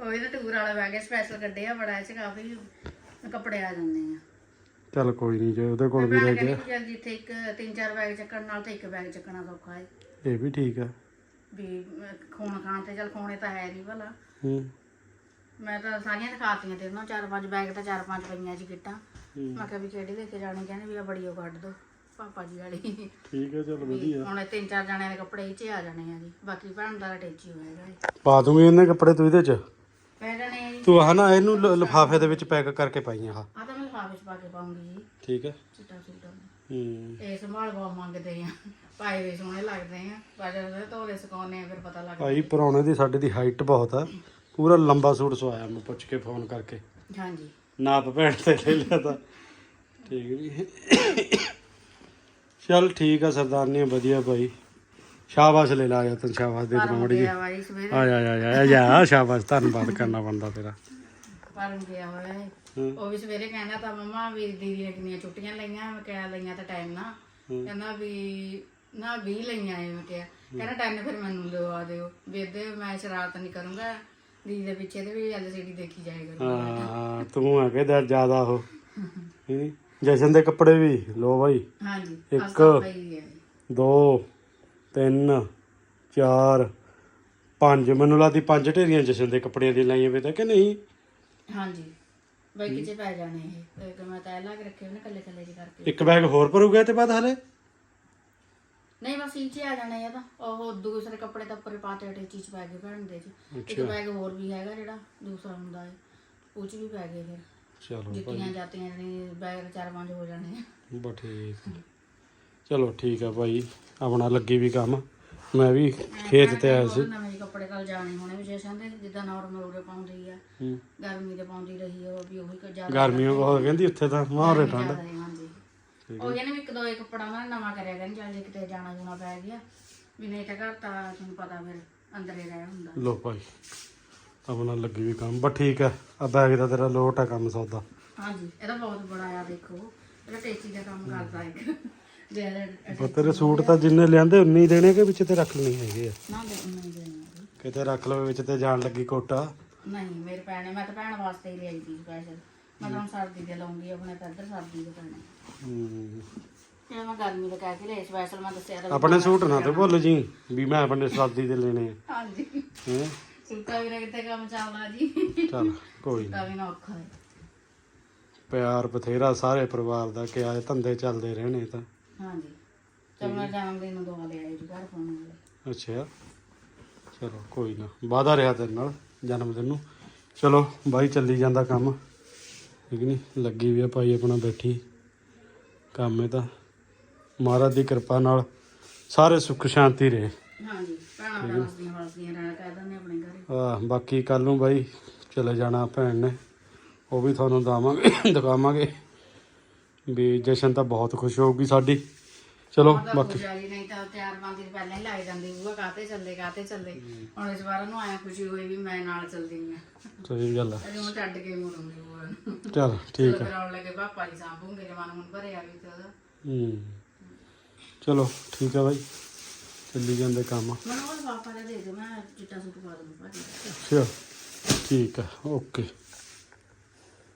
ਉਹੀ ਤਾਂ ਟੂਰ ਵਾਲਾ ਬੈਗ ਹੈ ਸਪੈਸ਼ਲ ਕੱਢਿਆ ਬੜਾ ਇਹ ਚ ਕਾਫੀ ਕੱਪੜੇ ਆ ਜਾਂਦੇ ਆ। ਚੱਲ ਕੋਈ ਨਹੀਂ ਜੇ ਉਹਦੇ ਕੋਲ ਵੀ ਰਹਿ ਗਿਆ। ਚੱਲ ਜਿੱਥੇ ਇੱਕ ਤਿੰਨ ਚਾਰ ਬੈਗ ਚੱਕਣ ਨਾਲ ਤਾਂ ਇੱਕ ਬੈਗ ਚੱਕਣਾ ਸੌਖਾ ਹੈ ਇਹ ਵੀ ਠੀਕ ਆ। ਵੀ ਖੂਨ ਖਾਣ ਤੇ ਚੱਲ ਖੂਨੇ ਤਾਂ ਹੈ ਨਹੀਂ ਭਲਾ। ਹੂੰ। ਮੈਂ ਤਾਂ ਸਾਰੀਆਂ ਦਿਖਾਤੀਆਂ ਤੇ ਉਹਨਾਂ ਚਾਰ ਪੰਜ ਬੈਗ ਤਾਂ ਚਾਰ ਪੰਜ ਪਈਆਂ ਸੀ ਕਿੱਟਾਂ ਮੈਂ ਕਿਹਾ ਵੀ ਕਿਹੜੀ ਲੈ ਕੇ ਜਾਣੀ ਕਹਿੰਦੇ ਵੀ ਆ ਬੜੀ ਉਹ ਕੱਢ ਦੋ ਪਾਪਾ ਜੀ ਵਾਲੀ। ਠੀਕ ਹੈ ਚੱਲ ਵਧੀਆ। ਹੁਣ ਤਿੰਨ ਚਾਰ ਜਣਿਆਂ ਦੇ ਕੱਪੜੇ ਇਹ 'ਚ ਆ ਜਾਣੇ ਆ ਜੀ। ਬਾਕੀ ਭੈਣ ਦਾ ਟੇਚੀ ਹੋਏਗਾ। ਪਾ ਦੂੰਗੀ ਇਹਨੇ ਕੱਪੜੇ ਤੂੰ ਇਹਦੇ ਚ। ਪੈ ਜਾਣੇ ਆ ਜੀ। ਤੂੰ ਆਹ ਨਾ ਇਹਨੂੰ ਲਿਫਾਫੇ ਦੇ ਵਿੱਚ ਪੈਕ ਕਰਕੇ ਪਾਈਆਂ ਆਹ। ਆ ਤਾਂ ਮੈਂ ਲਿਫਾਫੇ 'ਚ ਪਾ ਕੇ ਪਾਉਂਗੀ ਜੀ। ਠੀਕ ਹੈ। ਚਿੱਟਾ ਚਿੱਟਾ। ਹੂੰ। ਇਹ ਸੰਭਾਲ ਬਹੁਤ ਮੰਗਦੇ ਆ। ਪਾਏ ਵੀ ਸੋਹਣੇ ਲੱਗਦੇ ਆ। ਪਰ ਜਦੋਂ ਧੋਲੇ ਸੁਕਾਉਨੇ ਆ ਫਿਰ ਪਤਾ ਲੱਗਦਾ। ਭਾਈ ਪਰੌਣੇ ਦੀ ਸਾਡੇ ਦੀ ਹਾਈਟ ਬਹੁਤ ਆ। ਪੂਰਾ ਲੰਬਾ ਸੂਟ ਸਵਾਇਆ ਮੈਂ ਪੁੱਛ ਕੇ ਫੋਨ ਕਰਕੇ। ਹਾਂਜੀ। ਨਾਪ ਭੈਣ ਤੇ ਲੈ ਲਿਆ ਤਾਂ। ਠੀਕ ਨਹੀਂ ਚੱਲ ਠੀਕ ਆ ਸਰਦਾਰਨੀ ਵਧੀਆ ਭਾਈ। ਸ਼ਾਬਾਸ਼ ਲੈ ਲਾ ਜਾ ਤੈਨੂੰ ਸ਼ਾਬਾਸ਼ ਦੇ ਪਰਮ ਮੜੀ ਜੀ ਵਾਈ ਸਵੇਰੇ ਆ ਜਾ ਜਾ ਜਾ ਸ਼ਾਬਾਸ਼ ਧੰਨਵਾਦ ਕਰਨਾ ਬੰਦਾ ਤੇਰਾ। ਪਰਮ ਗਿਆ ਹੋਇਆ ਹੈ ਹੂੰ। ਉਹ ਵੀ ਸਵੇਰੇ ਕਹਿੰਦਾ ਤਾਂ ਮਮਾ ਵੀ ਦੀਦੀ ਨੇ ਕਿੰਨੀਆਂ ਛੁੱਟੀਆਂ ਲਈਆਂ ਮੈਂ ਕਿਹਾ ਲਈਆਂ ਤਾਂ ਟਾਈਮ ਨਾ। ਕਹਿੰਦਾ ਵੀ ਨਾ 20 ਲਈਆਂ ਐ ਮੈਂ ਕਿਹਾ। ਕਹਿੰਦਾ ਟਾਈਮ ਫਿਰ ਮੈਨੂੰ ਲਵਾ ਦਿਓ। ਵੀ ਇਹਦੇ ਮੈਂ ਸ਼ਰਾਰਤ ਨਹੀਂ ਕਰੂੰਗਾ। ਦੀਦੀ ਦੇ ਪਿੱਛੇ ਤੇ ਵੀ ਐਲਸੀਡੀ ਦੇਖੀ ਜਾਇਆ ਕਰੂੰਗਾ ਹਾਂ ਤੂੰ ਆ ਕੇ ਦਰ ਜ਼ਿਆਦਾ ਹੋ? ਜਸ਼ਨ ਦੇ ਕੱਪੜੇ ਵੀ ਲੋ ਭਾਈ ਹਾਂਜੀ ਇੱਕ। ਦੋ ਤਿੰਨ ਚਾਰ ਪੰਜ। ਮੈਨੂੰ ਲੱਗਦੀ ਪੰਜ ਢੇਰੀਆਂ ਜਸ਼ਨ ਦੇ ਕੱਪੜਿਆਂ ਦੀ ਲਾਈਆਂ ਵੇ ਤਾਂ ਕਿ ਨਹੀਂ? ਹਾਂਜੀ। ਬਾਈ ਕਿਤੇ ਪੈ ਜਾਣੇ ਇਹ। ਇੱਕ ਮੈਂ ਤਾਂ ਇਹ ਲਾ ਕੇ ਰੱਖੇ ਉਹਨੇ ਕੱਲੇ ਕੱਲੇ ਜੀ ਕਰਕੇ। ਇੱਕ ਬੈਗ ਹੋਰ ਭਰੂਗਾ ਤੇ ਬਾਅਦ ਹਲੇ? ਨਹੀਂ ਬਸ ਇਹ 'ਚ ਆ ਜਾਣਾ ਇਹ ਤਾਂ। ਉਹ ਦੂਸਰੇ ਕੱਪੜੇ ਤਾਂ ਉੱਪਰ ਪਾਤੇ ਅਟੇ ਚੀਜ਼ ਪੈ ਗਏ ਭੈਣ ਦੇ ਚ ਇੱਕ ਬੈਗ ਹੋਰ ਵੀ ਹੈਗਾ ਜਿਹੜਾ ਦੂਸਰਾ ਹੁੰਦਾ ਹੈ ਉਹ 'ਚ ਵੀ ਪੈ ਗਏ ਫਿਰ। ਚਲੋ ਜੁੱਤੀਆਂ ਜਾਤੀਆਂ ਨੇ ਬੈਗ ਚਾਰ ਪੰਜ ਹੋ ਜਾਣੇ ਆ। ਬਾ ਠੀਕ। ਚਲੋ ਠੀਕ ਆ ਭਾਈ ਆਪਣਾ ਲੱਗੀ ਵੀ ਕੰਮ। ਮੈਂ ਵੀ ਖੇਤ ਤੇ ਆਇਆ ਸੀ। ਨਵੇਂ ਕੱਪੜੇ ਕੱਲ ਜਾਣੇ ਹੋਣੇ ਵੀ ਜਸ਼ਨ ਦੇ ਜਿੱਦਾਂ ਨਾਰਮਲ ਉਰੇ ਪਾਉਂਦੀ ਆ ਹੂੰ। ਗਰਮੀ ਦੇ ਪਾਉਂਦੀ ਰਹੀ ਉਹ ਵੀ ਉਹੀ ਕੁਝ ਜ਼ਿਆਦਾ ਗਰਮੀਆਂ ਬਹੁਤ ਕਹਿੰਦੀ ਉੱਥੇ ਤਾਂ ਮਾਰੇ ਠੰਡ। ਜ਼ਿਆਦਾ ਹੈ, ਹਾਂਜੀ। ਉਹ ਕਹਿੰਦੇ ਵੀ ਇੱਕ ਦੋ ਇੱਕ ਕੱਪੜਾ ਨੇ ਨਵਾਂ ਕਰਿਆ ਕਹਿੰਦੇ ਚੱਲ ਜੇ ਕਿਤੇ ਜਾਣਾ ਜੂਣਾ ਪੈ ਗਿਆ। ਵੀ ਨਹੀਂ ਤਾਂ ਘਰ ਤਾਂ ਤੁਹਾਨੂੰ ਪਤਾ ਫਿਰ ਅੰਦਰੇ ਰਹਿ ਹੁੰਦਾ। ਲੋ ਭਾਈ ਆਪਣਾ ਲੱਗੀ ਵੀ ਕੰਮ ਬਸ ਠੀਕ ਹੈ ਆ ਬੈਗ ਦਾ ਤੇਰਾ ਲੋਟ ਹੈ ਕੰਮ ਸੌਦਾ। ਹਾਂਜੀ ਇਹਦਾ ਬਹੁਤ ਬੜਾ ਆ ਦੇਖੋ। ਇਹਦਾ ਟੇਚੀ ਦਾ ਕੰਮ ਕਰਦਾ ਇੱਕ। ਦੇ ਪਰ ਤੇਰੇ ਸੂਟ ਤਾਂ ਜਿੰਨੇ ਲਿਆਂਦੇ ਉਨੇ ਹੀ ਦੇਣੇ ਕਿ ਵਿੱਚ ਤੇ ਰੱਖ ਲੈਣੇ ਹੈਗੇ ਆ? ਨਾ ਦੇ ਨਹੀਂ ਦੇਣਾ ਕਿਤੇ ਰੱਖ ਲਵੇ ਵਿੱਚ ਤੇ ਜਾਣ ਲੱਗੀ ਕੋਟਾ? ਨਹੀਂ ਮੇਰੇ ਭੈਣ ਮੈਂ ਤਾਂ ਭੈਣ ਵਾਸਤੇ ਹੀ ਲਈ ਸੀ ਸਪੈਸ਼ਲ ਮੈਂ ਤਾਂ ਸਰਦੀ ਦੇ ਲਾਉਂਗੀ ਆਪਣੇ ਤਾਂ ਇੱਧਰ ਸਰਦੀ ਦੇ ਪੈਣੇ। ਹੂੰ। ਇਹ ਮੈਂ ਗਰਮੀ ਦੇ ਕਹਿ ਕੇ ਲਈ ਸਪੈਸ਼ਲ ਮੈਂ ਦੱਸਿਆ ਤਾਂ ਆਪਣੇ ਸੂਟ ਨਾ ਤੇ ਭੁੱਲ ਜੀ ਵੀ ਮੈਂ ਆਪਣੇ ਸਰਦੀ ਦੇ ਲੈਣੇ ਆ। ਹਾਂਜੀ। ਹੈਂ? ਸੁੱਕਾ ਵੀ ਕਿਤੇ ਕੰਮ ਚੱਲਦਾ ਜੀ। ਚੱਲ ਕੋਈ ਨਾ ਸੁੱਕਾ ਵੀ ਨਾ ਔਖਾ ਹੈ ਪਿਆਰ ਬਥੇਰਾ ਸਾਰੇ ਪਰਿਵਾਰ ਦਾ ਕਿ ਆਏ ਧੰਦੇ ਚੱਲਦੇ ਰਹਿਣੇ ਤਾਂ। ਹਾਂਜੀ। ਚਲ ਮੈਂ ਜਨਮ ਦਿਨ ਨੂੰ ਦਵਾ ਲਿਆ ਜੀ ਘਰ ਪਾਉਣ ਵਾਲੇ ਅੱਛਾ। ਚਲੋ ਕੋਈ ਨਾ। ਵਾਦਾ ਰਿਹਾ ਤੇਰੇ ਨਾਲ ਜਨਮ ਦਿਨ ਨੂੰ। ਚਲੋ ਬਾਈ ਚੱਲੀ ਜਾਂਦਾ ਕੰਮ। ਠੀਕ ਨਹੀਂ ਲੱਗੀ ਵੀ ਆ ਭਾਈ ਆਪਣਾ ਬੈਠੀ। ਕੰਮ ਇਹ ਤਾਂ। ਮਹਾਰਾਜ ਦੀ ਕਿਰਪਾ ਨਾਲ ਸਾਰੇ ਸੁੱਖ ਸ਼ਾਂਤੀ ਰਹੇ। ਹਾਂਜੀ ਭੈਣਾਂ ਦਾ ਵਸਦੀਆਂ ਵਸਦੀਆਂ ਰਹਿਣਾ ਕਹਿ ਦਿੰਦੇ ਆਪਣੇ ਘਰੇ। ਆ ਬਾਕੀ ਕੱਲ ਨੂੰ ਬਾਈ ਚਲੇ ਜਾਣਾ ਭੈਣ ਨੇ। ਉਹ ਵੀ ਤੁਹਾਨੂੰ ਦਵਾਵਾਂਗੇ ਦਿਖਾਵਾਂਗੇ। ਵੀ ਜਸ਼ਨ ਤਾਂ ਬਹੁਤ ਖੁਸ਼ ਹੋਊਗੀ ਸਾਡੀ। ਚਲੋ ਬਾਕੀ ਨਹੀਂ ਤਾਂ ਤਿਆਰ ਪਹਿਲਾਂ ਹੀ ਜਾਂਦੀ ਕਾਤੇ ਚੱਲੇ ਕਾਤੇ ਚੱਲੇ। ਹੁਣ ਇਸ ਵਾਰ ਉਹਨੂੰ ਆਇਆ ਖੁਸ਼ੀ ਹੋਈ ਵੀ ਮੈਂ ਨਾਲ ਚੱਲਦੀ ਹਾਂ। ਸਹੀ ਗੱਲ ਆ। ਅਜੇ ਉਹ ਛੱਡ ਕੇ ਮੁੜੂੰਗੀ ਬੂਆ ਨੂੰ ਚਲ ਠੀਕ ਚਲੋ ਆ ਫਿਰ ਆਉਣ ਲੱਗੇ ਪਾਪਾ ਜੀ ਸਾਂਭੂਗੇ ਜਵਾਨ ਹੁਣ ਭਰੇ ਆ ਵੀ ਤੇ ਉਹਦਾ। ਹੂੰ। ਚਲੋ ਠੀਕ ਆ ਬਾਈ। ਚੱਲੀ ਜਾਂਦੇ ਕੰਮ। ਮੈਨੂੰ ਪਾਪਾ ਦਾ ਦੇ ਦਿਓ ਮੈਂ ਚਿੱਟਾ ਸੂਟ ਪਾ ਦੂੰ। ਭਾਜੀ ਅੱਛਾ ਠੀਕ ਆ ਓਕੇ।